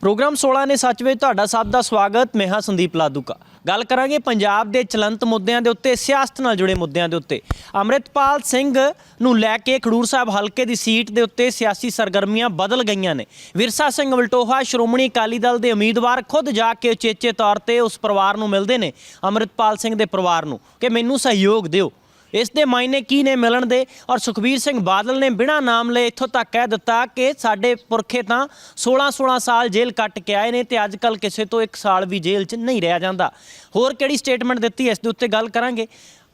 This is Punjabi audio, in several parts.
ਪ੍ਰੋਗਰਾਮ 16 ਨੇ ਸੱਚ ਵਿੱਚ ਤੁਹਾਡਾ ਸਭ ਦਾ ਸਵਾਗਤ। ਮੈਂ ਹਾਂ ਸੰਦੀਪ ਲਾਦੂਕਾ। ਗੱਲ ਕਰਾਂਗੇ ਪੰਜਾਬ ਦੇ ਚਲੰਤ ਮੁੱਦਿਆਂ ਦੇ ਉੱਤੇ, ਸਿਆਸਤ ਨਾਲ ਜੁੜੇ ਮੁੱਦਿਆਂ ਦੇ ਉੱਤੇ। ਅੰਮ੍ਰਿਤਪਾਲ ਸਿੰਘ ਨੂੰ ਲੈ ਕੇ ਖਡੂਰ ਸਾਹਿਬ ਹਲਕੇ ਦੀ ਸੀਟ ਦੇ ਉੱਤੇ ਸਿਆਸੀ ਸਰਗਰਮੀਆਂ ਬਦਲ ਗਈਆਂ ਨੇ। ਵਿਰਸਾ ਸਿੰਘ ਵਲਟੋਹਾ, ਸ਼੍ਰੋਮਣੀ ਅਕਾਲੀ ਦਲ ਦੇ ਉਮੀਦਵਾਰ ਖੁਦ ਜਾ ਕੇ ਉਚੇਚੇ ਤੌਰ ਤੇ ਉਸ ਪਰਿਵਾਰ ਨੂੰ ਮਿਲਦੇ ਨੇ, ਅੰਮ੍ਰਿਤਪਾਲ ਸਿੰਘ ਦੇ ਪਰਿਵਾਰ ਨੂੰ। ਕਿ ਮੈਨੂੰ ਸਹਿਯੋਗ ਦਿਓ। ਇਸ ਦੇ ਮਾਇਨੇ ਕੀ ਨੇ ਮਿਲਣ ਦੇ? ਔਰ ਸੁਖਬੀਰ ਸਿੰਘ ਬਾਦਲ ਨੇ ਬਿਨਾਂ ਨਾਮ ਲਏ ਇੱਥੋਂ ਤੱਕ ਕਹਿ ਦਿੱਤਾ ਕਿ ਸਾਡੇ ਪੁਰਖੇ ਤਾਂ 16-16 ਸਾਲ ਜੇਲ੍ਹ ਕੱਟ ਕੇ ਆਏ ਨੇ ਤੇ ਅੱਜ ਕੱਲ ਕਿਸੇ ਤੋਂ 1 ਸਾਲ ਵੀ ਜੇਲ੍ਹ 'ਚ ਨਹੀਂ ਰਿਹਾ ਜਾਂਦਾ। ਹੋਰ ਕਿਹੜੀ ਸਟੇਟਮੈਂਟ ਦਿੱਤੀ? ਇਸ ਦੇ ਉੱਤੇ ਗੱਲ ਕਰਾਂਗੇ।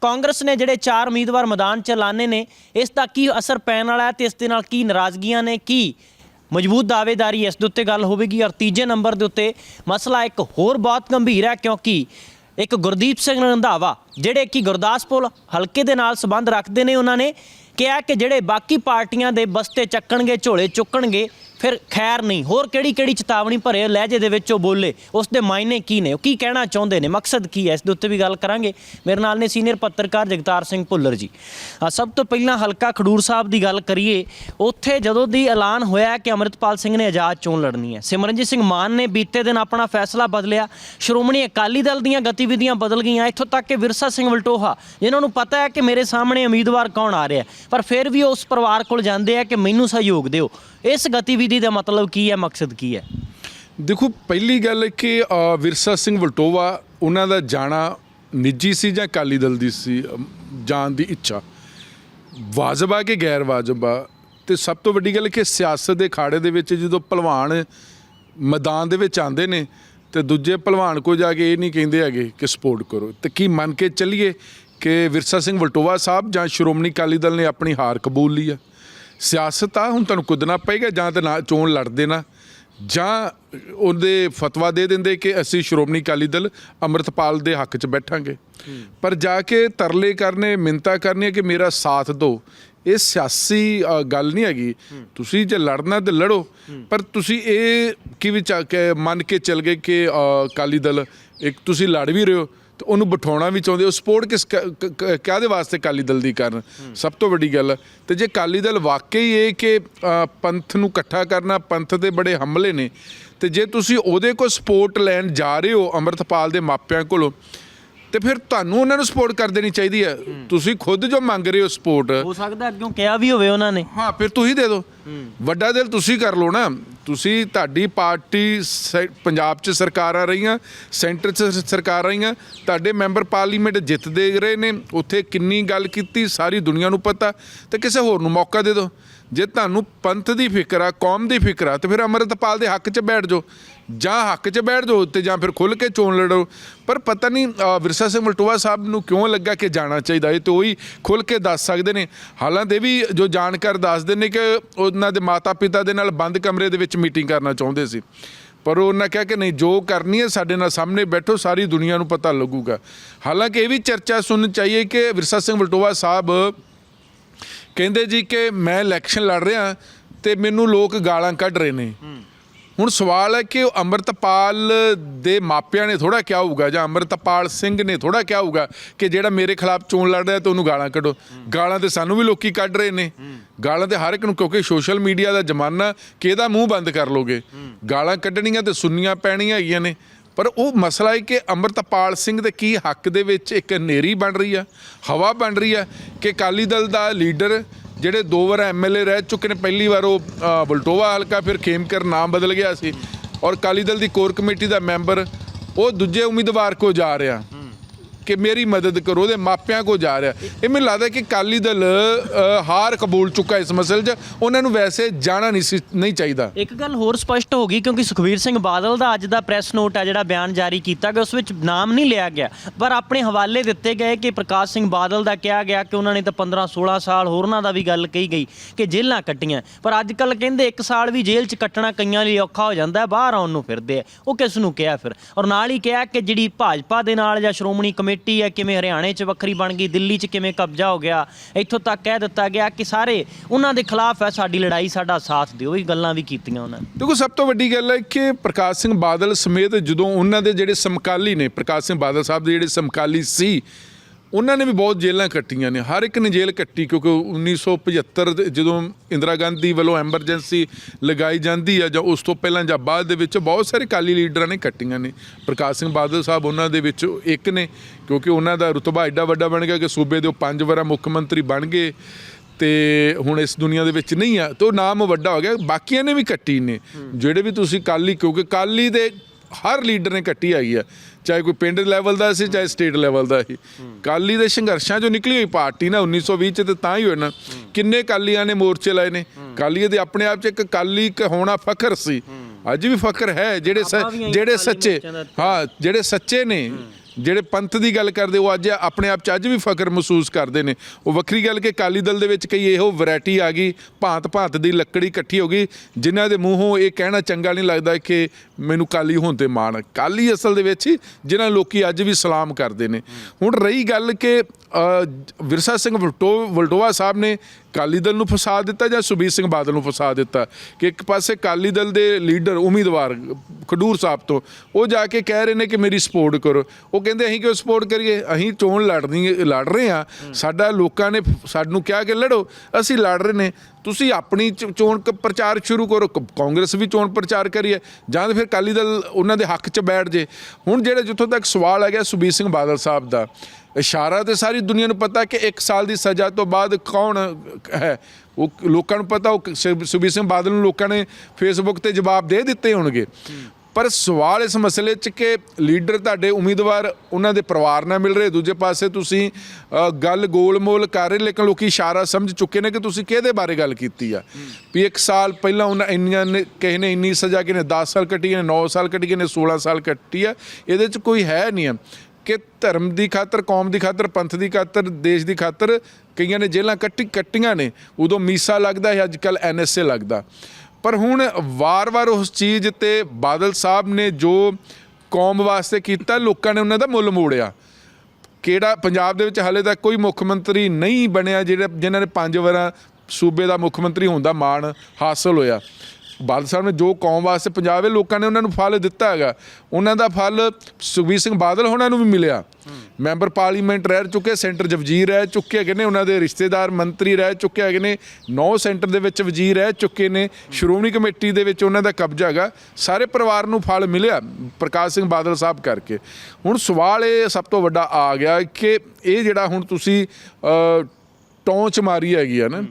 ਕਾਂਗਰਸ ਨੇ ਜਿਹੜੇ ਚਾਰ ਉਮੀਦਵਾਰ ਮੈਦਾਨ 'ਚ ਲਾਣੇ ਨੇ, ਇਸ ਦਾ ਕੀ ਅਸਰ ਪੈਣ ਵਾਲਾ ਹੈ ਤੇ ਇਸ ਦੇ ਨਾਲ ਕੀ ਨਾਰਾਜ਼ਗੀਆਂ ਨੇ, ਕੀ ਮਜ਼ਬੂਤ ਦਾਅਵੇਦਾਰੀ? ਇਸ ਦੇ ਉੱਤੇ ਗੱਲ ਹੋਵੇਗੀ। ਔਰ ਤੀਜੇ ਨੰਬਰ ਦੇ ਉੱਤੇ ਮਸਲਾ ਇੱਕ ਹੋਰ ਬਹੁਤ ਗੰਭੀਰ ਹੈ, ਕਿਉਂਕਿ ਇੱਕ ਗੁਰਦੀਪ ਸਿੰਘ ਰੰਧਾਵਾ, ਜਿਹੜੇ ਕਿ ਗੁਰਦਾਸਪੁਰ ਹਲਕੇ ਦੇ ਨਾਲ ਸੰਬੰਧ ਰੱਖਦੇ ਨੇ ਉਹਨਾਂ ਨੇ, ਕਿਹਾ ਕਿ ਜਿਹੜੇ ਬਾਕੀ ਪਾਰਟੀਆਂ ਦੇ ਬਸਤੇ ਚੱਕਣਗੇ, ਝੋਲੇ ਚੁੱਕਣਗੇ ਫਿਰ ਖੈਰ ਨਹੀਂ, ਹੋਰ ਕਿਹੜੀ ਕਿਹੜੀ ਚੇਤਾਵਨੀ ਭਰੇ ਲਹਿਜੇ ਦੇ ਵਿੱਚ ਉਹ ਬੋਲੇ? ਉਸ ਦੇ ਮਾਇਨੇ ਕੀ ਨੇ? ਉਹ ਕੀ ਕਹਿਣਾ ਚਾਹੁੰਦੇ ਨੇ? ਮਕਸਦ ਕੀ ਹੈ? ਇਸ ਦੇ ਉੱਤੇ ਵੀ ਗੱਲ ਕਰਾਂਗੇ। ਮੇਰੇ ਨਾਲ ਨੇ ਸੀਨੀਅਰ ਪੱਤਰਕਾਰ ਜਗਤਾਰ ਸਿੰਘ ਭੁੱਲਰ ਜੀ। ਸਭ ਤੋਂ ਪਹਿਲਾਂ ਹਲਕਾ ਖਡੂਰ ਸਾਹਿਬ ਦੀ ਗੱਲ ਕਰੀਏ, ਉੱਥੇ ਜਦੋਂ ਦੀ ਐਲਾਨ ਹੋਇਆ ਕਿ ਅਮਰਿਤਪਾਲ ਸਿੰਘ ਨੇ ਆਜ਼ਾਦ ਚੋਣ ਲੜਨੀ ਹੈ, ਸਿਮਰਨਜੀਤ ਸਿੰਘ ਮਾਨ ਨੇ ਬੀਤੇ ਦਿਨ ਆਪਣਾ ਫੈਸਲਾ ਬਦਲਿਆ। ਸ਼੍ਰੋਮਣੀ ਅਕਾਲੀ ਦਲ ਦੀਆਂ ਗਤੀਵਿਧੀਆਂ ਬਦਲ ਗਈਆਂ। ਇੱਥੋਂ ਤੱਕ ਕਿ ਵਿਰਸਾ ਸਿੰਘ ਵਲਟੋਹਾ, ਜਿਨ੍ਹਾਂ ਨੂੰ ਪਤਾ ਹੈ ਕਿ ਮੇਰੇ ਸਾਹਮਣੇ ਉਮੀਦਵਾਰ ਕੌਣ ਆ ਰਿਹਾ ਪਰ ਫਿਰ ਵੀ ਉਸ ਪਰਿਵਾਰ ਕੋਲ ਜਾਂਦੇ ਆ ਕਿ ਮੈਨੂੰ ਸਹਿਯੋਗ ਦਿਓ। ਇਸ ਗਤੀਵਿਧੀ ਦਾ ਮਤਲਬ ਕੀ ਹੈ, ਮਕਸਦ ਕੀ ਹੈ? ਦੇਖੋ, ਪਹਿਲੀ ਗੱਲ ਕਿ ਵਿਰਸਾ ਸਿੰਘ ਵਲਟੋਵਾ ਉਹਨਾਂ ਦਾ ਜਾਣਾ ਨਿੱਜੀ ਸੀ ਜਾਂ ਅਕਾਲੀ ਦਲ ਦੀ ਸੀ ਜਾਣ ਦੀ ਇੱਛਾ। ਵਾਜਬ ਆ ਕਿ ਗੈਰ ਵਾਜਬ ਆ ਤੇ ਸਭ ਤੋਂ ਵੱਡੀ ਗੱਲ ਕਿ ਸਿਆਸਤ ਦੇ ਖਾੜੇ ਦੇ ਵਿੱਚ ਜਦੋਂ ਪਹਿਲਵਾਨ ਮੈਦਾਨ ਦੇ ਵਿੱਚ ਆਉਂਦੇ ਨੇ, ਤੇ ਦੂਜੇ ਪਹਿਲਵਾਨ ਕੋ ਜਾ ਕੇ ਇਹ ਨਹੀਂ ਕਹਿੰਦੇ ਹੈਗੇ ਕਿ ਸਪੋਰਟ ਕਰੋ। ਤੇ ਕੀ ਮੰਨ ਕੇ ਚੱਲੀਏ ਕਿ ਵਿਰਸਾ ਸਿੰਘ ਵਲਟੋਵਾ ਸਾਹਿਬ ਜਾਂ ਸ਼੍ਰੋਮਣੀ ਅਕਾਲੀ ਦਲ ਨੇ ਆਪਣੀ ਹਾਰ ਕਬੂਲ ਲਈ ਆ ਸਿਆਸਤ ਆ, ਹੁਣ ਤੁਹਾਨੂੰ ਕੁੱਦਣਾ ਪਏਗਾ, ਜਾਂ ਤੇ ਨਾ ਚੋਣ ਲੜਦੇ ਨਾ। ਜਾਂ ਉਹਦੇ ਫਤਵਾ ਦੇ ਦਿੰਦੇ ਕਿ ਅਸੀਂ ਸ਼੍ਰੋਮਣੀ ਅਕਾਲੀ ਦਲ ਅੰਮ੍ਰਿਤਪਾਲ ਦੇ ਹੱਕ 'ਚ ਬੈਠਾਂਗੇ। ਪਰ ਜਾ ਕੇ ਤਰਲੇ ਕਰਨੇ ਮਿੰਤਾ ਕਰਨੀਆਂ ਕਿ ਮੇਰਾ ਸਾਥ ਦਿਓ, ਇਹ ਸਿਆਸੀ ਗੱਲ ਨਹੀਂ ਹੈਗੀ। ਤੁਸੀਂ ਜੇ ਲੜਨਾ ਤੇ ਲੜੋ, ਪਰ ਤੁਸੀਂ ਇਹ ਕੀ ਵਿਚਾਰ, ਕੇ ਮੰਨ ਕੇ ਚੱਲ ਗਏ ਕਿ ਅਕਾਲੀ ਦਲ, ਇੱਕ ਤੁਸੀਂ ਲੜ ਵੀ ਰਹੇ ਹੋ ਤੇ ਉਹਨੂੰ ਬਿਠਾਉਣਾ ਵੀ ਚਾਹੁੰਦੇ ਹੋ ਸਪੋਰਟ ਕਿਸ ਕ- ਕ- ਕ- ਕਾਹਦੇ ਵਾਸਤੇ ਅਕਾਲੀ ਦਲ ਦੀ ਕਰਨ? ਸਭ ਤੋਂ ਵੱਡੀ ਗੱਲ। ਤੇ ਜੇ ਅਕਾਲੀ ਦਲ ਵਾਕਈ ਇਹ ਕਿ ਪੰਥ ਨੂੰ ਇਕੱਠਾ ਕਰਨਾ ਪੰਥ ਦੇ ਬੜੇ ਹਮਲੇ ਨੇ ਤੇ ਜੇ ਤੁਸੀਂ ਉਹਦੇ ਕੋਲ ਸਪੋਰਟ ਲੈਣ ਜਾ ਰਹੇ ਹੋ ਅੰਮ੍ਰਿਤਪਾਲ ਦੇ ਮਾਪਿਆਂ ਕੋਲੋਂ ਤੇ ਫਿਰ ਤੁਹਾਨੂੰ ਉਹਨਾਂ ਨੂੰ ਸਪੋਰਟ ਕਰ ਦੇਣੀ ਚਾਹੀਦੀ ਹੈ। ਤੁਸੀਂ ਖੁਦ ਜੋ ਮੰਗ ਰਹੇ ਹੋ ਸਪੋਰਟ ਹੋ ਸਕਦਾ ਅੱਗੋਂ ਕਿਹਾ ਵੀ ਹੋਵੇ ਉਹਨਾਂ ਨੇ। ਹਾਂ ਫਿਰ ਤੁਸੀਂ ਦੇ ਦਿਓ। ਵੱਡਾ ਦਿਲ ਤੁਸੀਂ ਕਰ ਲਓ ਨਾ ਤੁਸੀਂ ਤੁਹਾਡੀ ਪਾਰਟੀ ਸੈ- ਪੰਜਾਬ 'ਚ ਸਰਕਾਰਾਂ ਰਹੀਆਂ, ਸੈਂਟਰ 'ਚ ਸ- ਸਰਕਾਰਾਂ ਰਹੀਆਂ, ਤੁਹਾਡੇ ਮੈਂਬਰ ਪਾਰਲੀਮੈਂਟ ਜਿੱਤਦੇ ਰਹੇ ਨੇ, ਉੱਥੇ ਕਿੰਨੀ ਗੱਲ ਕੀਤੀ, ਸਾਰੀ ਦੁਨੀਆ ਨੂੰ ਪਤਾ, ਤੇ ਕਿਸੇ ਹੋਰ ਨੂੰ ਮੌਕਾ ਦੇ ਦਿਓ। ਜੇ ਤੁਹਾਨੂੰ ਪੰਥ ਦੀ ਫਿਕਰ ਆ, ਕੌਮ ਦੀ ਫਿਕਰ ਆ, ਤੇ ਫਿਰ ਅੰਮ੍ਰਿਤਪਾਲ ਦੇ ਹੱਕ 'ਚ ਬੈਠ ਜਾਓ। ਜਾਂ ਹੱਕ 'ਚ ਬੈਠ ਜਾਓ ਤੇ ਜਾਂ ਫਿਰ ਖੁੱਲ ਕੇ ਚੋਣ ਲੜੋ। ਪਰ ਪਤਾ ਨਹੀਂ ਵਿਰਸਾ ਸਿੰਘ ਵਲਟੋਆ ਸਾਹਿਬ ਨੂੰ ਕਿਉਂ ਲੱਗਾ ਕਿ ਜਾਣਾ ਚਾਹੀਦਾ? ਇਹ ਤੇ ਉਹੀ ਖੁੱਲ ਕੇ ਦੱਸ ਸਕਦੇ ਨੇ। ਹਾਲਾਂਕਿ ਇਹ ਵੀ ਜੋ ਜਾਣਕਾਰ ਦੱਸਦੇ ਨੇ ਕਿ ਉਹਨਾਂ ਦੇ ਮਾਤਾ-ਪਿਤਾ ਦੇ ਨਾਲ ਬੰਦ ਕਮਰੇ ਦੇ ਵਿੱਚ ਮੀਟਿੰਗ ਕਰਨਾ ਚਾਹੁੰਦੇ ਸੀ। ਪਰ ਉਹਨਾਂ ਕਿਹਾ ਕਿ ਨਹੀਂ, ਜੋ ਕਰਨੀ ਹੈ ਸਾਡੇ ਨਾਲ ਸਾਹਮਣੇ ਬੈਠੋ, ਸਾਰੀ ਦੁਨੀਆ ਨੂੰ ਪਤਾ ਲੱਗੂਗਾ। ਹਾਲਾਂਕਿ ਇਹ ਵੀ ਚਰਚਾ ਸੁਣਨੀ ਚਾਹੀਏ ਕਿ ਵਿਰਸਾ ਸਿੰਘ ਵਲਟੋਆ ਸਾਹਿਬ ਕਹਿੰਦੇ ਜੀ ਕਿ ਮੈਂ ਇਲੈਕਸ਼ਨ ਲੜ ਰਿਹਾ ਤੇ ਮੈਨੂੰ ਲੋਕ ਗਾਲਾਂ ਕੱਢ ਰਹੇ ਨੇ। ਹੁਣ ਸਵਾਲ ਹੈ ਕਿ ਉਹ ਅੰਮ੍ਰਿਤਪਾਲ ਦੇ ਮਾਪਿਆਂ ਨੇ ਥੋੜਾ ਕਿਹਾ ਹੋਊਗਾ ਜਾਂ ਅੰਮ੍ਰਿਤਪਾਲ ਸਿੰਘ ਨੇ ਥੋੜਾ ਕਿਹਾ ਹੋਊਗਾ ਕਿ ਜਿਹੜਾ ਮੇਰੇ ਖਿਲਾਫ ਚੋਣ ਲੜ ਰਿਹਾ ਤੇ ਉਹਨੂੰ ਗਾਲਾਂ ਕੱਢੋ। ਗਾਲਾਂ ਤੇ ਸਾਨੂੰ ਵੀ ਲੋਕੀ ਕੱਢ ਰਹੇ ਨੇ। ਗਾਲਾਂ ਤੇ ਹਰ ਇੱਕ ਨੂੰ ਕਿਉਂਕਿ ਸੋਸ਼ਲ ਮੀਡੀਆ ਦਾ ਜ਼ਮਾਨਾ ਕਿ ਇਹਦਾ ਮੂੰਹ ਬੰਦ ਕਰ ਲੋਗੇ? ਗਾਲਾਂ ਕੱਢਣੀਆਂ ਤੇ ਸੁਣਨੀਆਂ ਪੈਣੀਆਂ ਹੈਗੀਆਂ ਨੇ। ਪਰ ਉਹ ਮਸਲਾ ਹੈ ਕਿ ਅੰਮ੍ਰਿਤਪਾਲ ਸਿੰਘ ਦੇ ਕੀ ਹੱਕ ਦੇ ਵਿੱਚ ਇੱਕ ਨੇਰੀ ਬਣ ਰਹੀ ਆ, ਹਵਾ ਬਣ ਰਹੀ ਆ ਕਿ ਅਕਾਲੀ ਦਲ ਦਾ ਲੀਡਰ ਜਿਹੜੇ ਦੋ ਵਾਰ ਐਮਐਲਏ ਰਹਿ ਚੁੱਕੇ ਨੇ, ਪਹਿਲੀ ਵਾਰ ਉਹ ਬਲਟੋਵਾ ਹਲਕਾ ਫਿਰ ਖੇਮਕਰ ਨਾਮ ਬਦਲ ਗਿਆ ਸੀ ਔਰ ਅਕਾਲੀ ਦਲ ਦੀ ਕੋਰ ਕਮੇਟੀ ਦਾ ਮੈਂਬਰ, ਉਹ ਦੂਜੇ ਉਮੀਦਵਾਰ ਕੋ ਜਾ ਰਿਹਾ। ਕਿ ਮੇਰੀ ਮਦਦ ਕਰੋ, ਉਹਦੇ ਮਾਪਿਆਂ ਕੋ ਜਾ ਰਿਹਾ। ਇਹ ਮੈਨੂੰ ਲੱਗਦਾ ਕਿ ਅਕਾਲੀ ਦਲ ਹਾਰ ਕਬੂਲ ਚੁੱਕਾ ਇਸ ਮਸਲੇ 'ਚ। ਉਹਨਾਂ ਨੂੰ ਵੈਸੇ ਜਾਣਾ ਨਹੀਂ ਨਹੀਂ ਚਾਹੀਦਾ। ਇੱਕ ਗੱਲ ਹੋਰ ਸਪਸ਼ਟ ਹੋ ਗਈ, ਕਿਉਂਕਿ ਸੁਖਵੀਰ ਸਿੰਘ ਬਾਦਲ ਦਾ ਅੱਜ ਦਾ ਪ੍ਰੈਸ ਨੋਟ ਆ, ਜਿਹੜਾ ਬਿਆਨ ਜਾਰੀ ਕੀਤਾ ਗਿਆ, ਉਸ ਵਿੱਚ ਨਾਮ ਨਹੀਂ ਲਿਆ ਗਿਆ। ਪਰ ਆਪਣੇ ਹਵਾਲੇ ਦਿੱਤੇ ਗਏ ਕਿ ਪ੍ਰਕਾਸ਼ ਸਿੰਘ ਬਾਦਲ ਦਾ ਕਿਹਾ ਗਿਆ ਕਿ ਉਹਨਾਂ ਨੇ ਤਾਂ 15 16 ਸਾਲ ਹੋਰਨਾਂ ਦਾ ਵੀ ਗੱਲ ਕਹੀ ਗਈ ਕਿ ਜੇਲ੍ਹਾਂ ਕੱਟੀਆਂ। ਪਰ ਅੱਜ ਕੱਲ ਕਹਿੰਦੇ ਇੱਕ ਸਾਲ ਵੀ ਜੇਲ੍ਹ 'ਚ ਕੱਟਣਾ ਕਈਆਂ ਲਈ ਔਖਾ ਹੋ ਜਾਂਦਾ ਹੈ, ਬਾਹਰ ਆਉਣ ਨੂੰ ਫਿਰਦੇ ਆ। ਉਹ ਕਿਸ ਨੂੰ ਕਿਹਾ ਫਿਰ? ਔਰ ਨਾਲ ਹੀ ਕਿਹਾ ਕਿ ਜਿਹੜੀ ਭਾਜਪਾ ਦੇ ਨਾਲ ਜਾਂ ਸ਼੍ਰੋਮਣੀ ਕਮੇਟੀ ਹੈ, ਕਿਵੇਂ ਹਰਿਆਣੇ 'ਚ ਵੱਖਰੀ ਬਣ ਗਈ, ਦਿੱਲੀ 'ਚ ਕਿਵੇਂ ਕਬਜ਼ਾ ਹੋ ਗਿਆ, ਇੱਥੋਂ ਤੱਕ ਕਹਿ ਦਿੱਤਾ ਗਿਆ ਕਿ ਸਾਰੇ ਉਹਨਾਂ ਦੇ ਖਿਲਾਫ ਹੈ, ਸਾਡੀ ਲੜਾਈ, ਸਾਡਾ ਸਾਥ ਦਿਓ, ਇਹ ਗੱਲਾਂ ਵੀ ਕੀਤੀਆਂ ਉਹਨਾਂ ਨੇ। ਦੇਖੋ, ਸਭ ਤੋਂ ਵੱਡੀ ਗੱਲ ਹੈ ਕਿ ਪ੍ਰਕਾਸ਼ ਸਿੰਘ ਬਾਦਲ ਸਮੇਤ ਜਦੋਂ ਉਹਨਾਂ ਦੇ ਜਿਹੜੇ ਸਮਕਾਲੀ ਨੇ, ਪ੍ਰਕਾਸ਼ ਸਿੰਘ ਬਾਦਲ ਸਾਹਿਬ ਦੇ ਜਿਹੜੇ ਸਮਕਾਲੀ ਸੀ ਉਹਨਾਂ ਨੇ ਵੀ ਬਹੁਤ ਜੇਲ੍ਹਾਂ ਕੱਟੀਆਂ ਨੇ। ਹਰ ਇੱਕ ਨੇ ਜੇਲ੍ਹ ਕੱਟੀ ਕਿਉਂਕਿ 1975 ਦੇ ਜਦੋਂ ਇੰਦਰਾ ਗਾਂਧੀ ਵੱਲੋਂ ਐਮਰਜੈਂਸੀ ਲਗਾਈ ਜਾਂਦੀ ਆ ਜਾਂ ਉਸ ਤੋਂ ਪਹਿਲਾਂ ਜਾਂ ਬਾਅਦ ਦੇ ਵਿੱਚ ਬਹੁਤ ਸਾਰੇ ਕਾਲੀ ਲੀਡਰਾਂ ਨੇ ਕੱਟੀਆਂ ਨੇ। ਪ੍ਰਕਾਸ਼ ਸਿੰਘ ਬਾਦਲ ਸਾਹਿਬ ਉਹਨਾਂ ਦੇ ਵਿੱਚ ਇੱਕ ਨੇ ਕਿਉਂਕਿ ਉਹਨਾਂ ਦਾ ਰੁਤਬਾ ਐਡਾ ਵੱਡਾ ਬਣ ਗਿਆ ਕਿ ਸੂਬੇ ਦੇ ਉਹ ਪੰਜ ਵਾਰਾ ਮੁੱਖ ਮੰਤਰੀ ਬਣ ਗਏ ਤੇ ਹੁਣ ਇਸ ਦੁਨੀਆ ਦੇ ਵਿੱਚ ਨਹੀਂ ਆ। ਤੇ ਉਹ ਨਾਮ ਵੱਡਾ ਹੋ ਗਿਆ। ਬਾਕੀਆਂ ਨੇ ਵੀ ਕੱਟੀ ਨੇ। ਜਿਹੜੇ ਵੀ ਤੁਸੀਂ ਕਾਲੀ ਕਿਉਂਕਿ ਕਾਲੀ ਦੇ ਹਰ ਲੀਡਰ ਨੇ ਕੱਟੀ ਆਈ ਆ ਚਾਹੇ ਕੋਈ ਪਿੰਡ ਲੈਵਲ ਦਾ ਸੀ ਚਾਹੇ ਸਟੇਟ ਲੈਵਲ ਦਾ ਸੀ। ਕਾਲੀ ਦੇ ਸੰਘਰਸ਼ਾਂ ਚੋਂ ਨਿਕਲੀ ਹੋਈ ਪਾਰਟੀ ਨਾ 1920 ਚ ਤੇ ਤਾਂ ਹੀ ਹੋਇਆ ਨਾ। ਕਿੰਨੇ ਕਾਲੀਆਂ ਨੇ ਮੋਰਚੇ ਲਾਏ ਨੇ? ਕਾਲੀ ਦੇ ਆਪਣੇ ਆਪ ਚ ਇੱਕ ਕਾਲੀ ਕ ਹੋਣਾ ਫਖਰ ਸੀ। ਅੱਜ ਵੀ ਫਖਰ ਹੈ ਜਿਹੜੇ ਜਿਹੜੇ ਸੱਚੇ ਹਾਂ ਜਿਹੜੇ ਸੱਚੇ ਨੇ। ਜਿਹੜੇ ਪੰਥ ਦੀ ਗੱਲ ਕਰਦੇ, ਉਹ ਅੱਜ ਆਪਣੇ ਆਪ ਚ ਅੱਜ ਵੀ ਫਖਰ ਮਹਿਸੂਸ ਕਰਦੇ ਨੇ। ਉਹ ਵੱਖਰੀ ਗੱਲ ਕਿ ਕਾਲੀ ਦਲ ਦੇ ਵਿੱਚ ਕਈ ਇਹੋ ਵੈਰਾਈਟੀ ਆ ਗਈ ਭਾਂਤ ਭਾਂਤ ਦੀ ਲੱਕੜੀ ਇਕੱਠੀ ਹੋ ਗਈ, ਜਿਨ੍ਹਾਂ ਦੇ ਮੂੰਹੋਂ ਇਹ ਕਹਿਣਾ ਚੰਗਾ ਨਹੀਂ ਲੱਗਦਾ ਕਿ ਮੈਨੂੰ ਕਾਲੀ ਹੋਣ ਤੇ ਮਾਣ ਕਾਲੀ ਅਸਲ ਦੇ ਵਿੱਚ ਹੀ ਜਿਨ੍ਹਾਂ ਲੋਕੀ ਅੱਜ ਵੀ ਸਲਾਮ ਕਰਦੇ ਨੇ। ਹੁਣ ਰਹੀ ਗੱਲ ਕਿ ਵਿਰਸਾ ਸਿੰਘ ਵਲਟੋ, ਵਲਟੋਆ ਸਾਹਿਬ ਨੇ ਕਾਲੀ ਦਲ ਨੂੰ ਫਸਾ ਦਿੱਤਾ ਜਾਂ ਸੁਬੀਰ ਸਿੰਘ ਬਾਦਲ ਨੂੰ ਫਸਾ ਦਿੱਤਾ? ਕਿ ਇੱਕ ਪਾਸੇ ਕਾਲੀ ਦਲ ਦੇ ਲੀਡਰ, ਉਮੀਦਵਾਰ, ਖਡੂਰ ਸਾਹਿਬ ਤੋਂ, ਉਹ ਜਾ ਕੇ ਕਹਿ ਰਹੇ ਨੇ ਕਿ ਮੇਰੀ ਸਪੋਰਟ ਕਰੋ। ਉਹ ਕਹਿੰਦੇ, ਅਸੀਂ ਕਿਉਂ ਸਪੋਰਟ ਕਰੀਏ? ਅਸੀਂ ਚੋਣ ਲੜਨੀ ਲੜ ਰਹੇ ਆ ਸਾਡਾ ਲੋਕਾਂ ਨੇ ਸਾਨੂੰ ਕਿਹਾ ਕਿ ਲੜੋ। ਅਸੀਂ ਲੜ ਰਹੇ ਨੇ। ਤੁਸੀਂ ਆਪਣੀ ਚ- ਚੋਣ ਕ- ਪ੍ਰਚਾਰ ਸ਼ੁਰੂ ਕਰੋ। ਕ- ਕਾਂਗਰਸ ਵੀ ਚੋਣ ਪ੍ਰਚਾਰ ਕਰੀਏ ਜਾਂ ਤਾਂ ਫਿਰ ਕਾਲੀ ਦਲ ਉਹਨਾਂ ਦੇ ਹੱਕ 'ਚ ਬੈਠ ਜੇ। ਹੁਣ ਜਿਹੜੇ ਜਿੱਥੋਂ ਤੱਕ ਸਵਾਲ ਆ ਗਿਆ ਸੁਬੀਰ ਸਿੰਘ ਬਾਦਲ ਸਾਹਿਬ ਦਾ ਇਸ਼ਾਰਾ ਤੇ ਸਾਰੀ ਦੁਨੀਆ ਨੂੰ ਪਤਾ ਕਿ 1 ਸਾਲ ਦੀ ਸਜ਼ਾ ਤੋਂ ਬਾਅਦ ਕੌਣ ਹੈ। ਉਹ ਲੋਕਾਂ ਨੂੰ ਪਤਾ, ਉਹ ਸੁ- ਸੁਬੀਰ ਸਿੰਘ ਬਾਦਲ ਨੂੰ ਲੋਕਾਂ ਨੇ ਫੇਸਬੁੱਕ ਤੇ ਜਵਾਬ ਦੇ ਦਿੱਤੇ ਹੋਣਗੇ। ਪਰ ਸਵਾਲ ਇਸ ਮਸਲੇ 'ਚ ਕਿ ਲੀਡਰ ਤੁਹਾਡੇ ਉਮੀਦਵਾਰ ਉਹਨਾਂ ਦੇ ਪਰਿਵਾਰ ਨਾਲ ਮਿਲ ਰਹੇ? ਦੂਜੇ ਪਾਸੇ ਤੁਸੀਂ ਗੱਲ ਗੋਲ-ਮੋਲ ਕਰ ਰਹੇ, ਲੇਕਿਨ ਲੋਕੀ ਇਸ਼ਾਰਾ ਸਮਝ ਚੁੱਕੇ ਨੇ ਕਿ ਤੁਸੀਂ ਕਿਹਦੇ ਬਾਰੇ ਗੱਲ ਕੀਤੀ ਆ? ਵੀ ਇੱਕ ਸਾਲ ਪਹਿਲਾਂ ਉਹਨਾਂ ਇੰਨੀਆਂ ਨੇ, ਕਿਸੇ ਨੇ ਇੰਨੀ ਸਜ਼ਾ, ਕਿਸੇ ਨੇ 10 ਸਾਲ ਕੱਟੀ, ਕਿਸੇ ਨੇ 9 ਸਾਲ ਕੱਟੀ, ਕਿਸੇ ਨੇ 16 ਸਾਲ ਕੱਟੀ ਆ, ਇਹਦੇ 'ਚ ਕੋਈ ਹੈ ਨਹੀਂ ਆ। ਕਿ ਧਰਮ ਦੀ ਖਾਤਰ, ਕੌਮ ਦੀ ਖਾਤਰ, ਪੰਥ ਦੀ ਖਾਤਰ, ਦੇਸ਼ ਦੀ ਖਾਤਰ ਕਈਆਂ ਨੇ ਜੇਲ੍ਹਾਂ ਕੱਟੀ, ਕੱਟੀਆਂ ਨੇ। ਉਦੋਂ ਮੀਸਾ ਲੱਗਦਾ ਹੈ ਅੱਜ ਕੱਲ ਐਨਐਸਏ ਲੱਗਦਾ। ਪਰ ਹੁਣ ਵਾਰ-ਵਾਰ ਉਸ ਚੀਜ਼ ਤੇ ਬਾਦਲ ਸਾਹਿਬ ਨੇ ਜੋ ਕੌਮ ਵਾਸਤੇ ਕੀਤਾ, ਲੋਕਾਂ ਨੇ ਉਹਨਾਂ ਦਾ ਮੁੱਲ ਮੋੜਿਆ। ਕਿਹੜਾ ਪੰਜਾਬ ਦੇ ਵਿੱਚ ਹਾਲੇ ਤੱਕ ਕੋਈ ਮੁੱਖ ਮੰਤਰੀ ਨਹੀਂ ਬਣਿਆ, ਜਿਹੜੇ ਜਿਨ੍ਹਾਂ ਨੇ ਪੰਜ ਵਾਰਾਂ ਸੂਬੇ ਦਾ ਮੁੱਖ ਮੰਤਰੀ ਹੋਣ ਦਾ ਮਾਣ ਹਾਸਲ ਹੋਇਆ। ਬਾਦਲ ਸਾਹਿਬ ਨੇ ਜੋ ਕੌਮ ਵਾਸਤੇ ਪੰਜਾਬ ਦੇ ਲੋਕਾਂ ਨੇ ਉਹਨਾਂ ਨੂੰ ਫਲ ਦਿੱਤਾ ਹੈਗਾ ਉਹਨਾਂ ਦਾ ਫਲ ਸੁਖਬੀਰ ਸਿੰਘ ਬਾਦਲ ਹੋਣਾ ਨੂੰ ਵੀ ਮਿਲਿਆ। ਮੈਂਬਰ ਪਾਰਲੀਮੈਂਟ ਰਹਿ ਚੁੱਕੇ ਸੈਂਟਰ 'ਚ ਵਜ਼ੀਰ ਰਹਿ ਚੁੱਕੇ ਹੈਗੇ ਨੇ ਉਹਨਾਂ ਦੇ ਰਿਸ਼ਤੇਦਾਰ ਮੰਤਰੀ ਰਹਿ ਚੁੱਕੇ ਹੈਗੇ ਨੇ ਨੌ ਸੈਂਟਰ ਦੇ ਵਿੱਚ ਵਜ਼ੀਰ ਰਹਿ ਚੁੱਕੇ ਨੇ ਸ਼੍ਰੋਮਣੀ ਕਮੇਟੀ ਦੇ ਵਿੱਚ ਉਹਨਾਂ ਦਾ ਕਬਜ਼ਾ ਹੈਗਾ ਸਾਰੇ ਪਰਿਵਾਰ ਨੂੰ ਫਲ ਮਿਲਿਆ ਪ੍ਰਕਾਸ਼ ਸਿੰਘ ਬਾਦਲ ਸਾਹਿਬ ਕਰਕੇ। ਹੁਣ ਸਵਾਲ ਇਹ ਸਭ ਤੋਂ ਵੱਡਾ ਆ ਗਿਆ ਕਿ ਇਹ ਜਿਹੜਾ ਹੁਣ ਤੁਸੀਂ ਅ, ਟੌਂਚ ਮਾਰੀ ਹੈਗੀ ਆ ਨਾ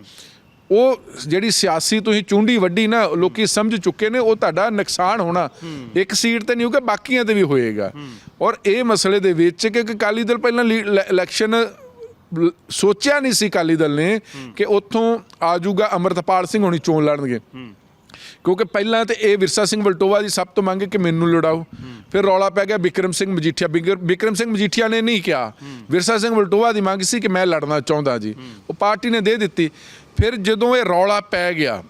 ਉਹ ਜਿਹੜੀ ਸਿਆਸੀ ਤੁਸੀਂ ਚੁੰਡੀ ਵੱਡੀ ਨਾ ਲੋਕੀ ਸਮਝ ਚੁੱਕੇ ਨੇ ਉਹ ਤੁਹਾਡਾ ਨੁਕਸਾਨ ਹੋਣਾ। ਇੱਕ ਸੀਟ ਤੇ ਨਹੀਂ ਹੋਊਗਾ ਬਾਕੀਆਂ ਤੇ ਵੀ ਹੋਏਗਾ। ਔਰ ਇਹ ਮਸਲੇ ਦੇ ਵਿੱਚ ਕਿ ਅਕਾਲੀ ਦਲ ਪਹਿਲਾਂ ਇਲੈਕਸ਼ਨ ਸੋਚਿਆ ਨਹੀਂ ਸੀ ਅਕਾਲੀ ਦਲ ਨੇ ਕਿ ਉੱਥੋਂ ਆ ਜਾਊਗਾ ਅਮਰਤਪਾਲ ਸਿੰਘ ਹੋਣੀ ਚੋਣ ਲੜਨਗੇ। ਕਿਉਂਕਿ ਪਹਿਲਾਂ ਤੇ ਇਹ ਵਿਰਸਾ ਸਿੰਘ ਵਲਟੋਵਾ ਦੀ ਸਭ ਤੋਂ ਮੰਗ ਕਿ ਮੈਨੂੰ ਲੜਾਓ। ਫਿਰ ਰੌਲਾ ਪੈ ਗਿਆ ਵਿਕਰਮ ਸਿੰਘ ਮਜੀਠੀਆ। ਵਿਕਰਮ ਸਿੰਘ ਮਜੀਠੀਆ ਨੇ ਨਹੀਂ ਕਿਹਾ। ਵਿਰਸਾ ਸਿੰਘ ਵਲਟੋਵਾ ਦੀ ਮੰਗ ਸੀ ਕਿ ਮੈਂ ਲੜਨਾ ਚਾਹੁੰਦਾ ਜੀ। ਉਹ ਪਾਰਟੀ ਨੇ ਦੇ ਦਿੱਤੀ। ਫਿਰ ਜਦੋਂ ਇਹ ਰੌਲਾ ਪੈ ਗਿਆ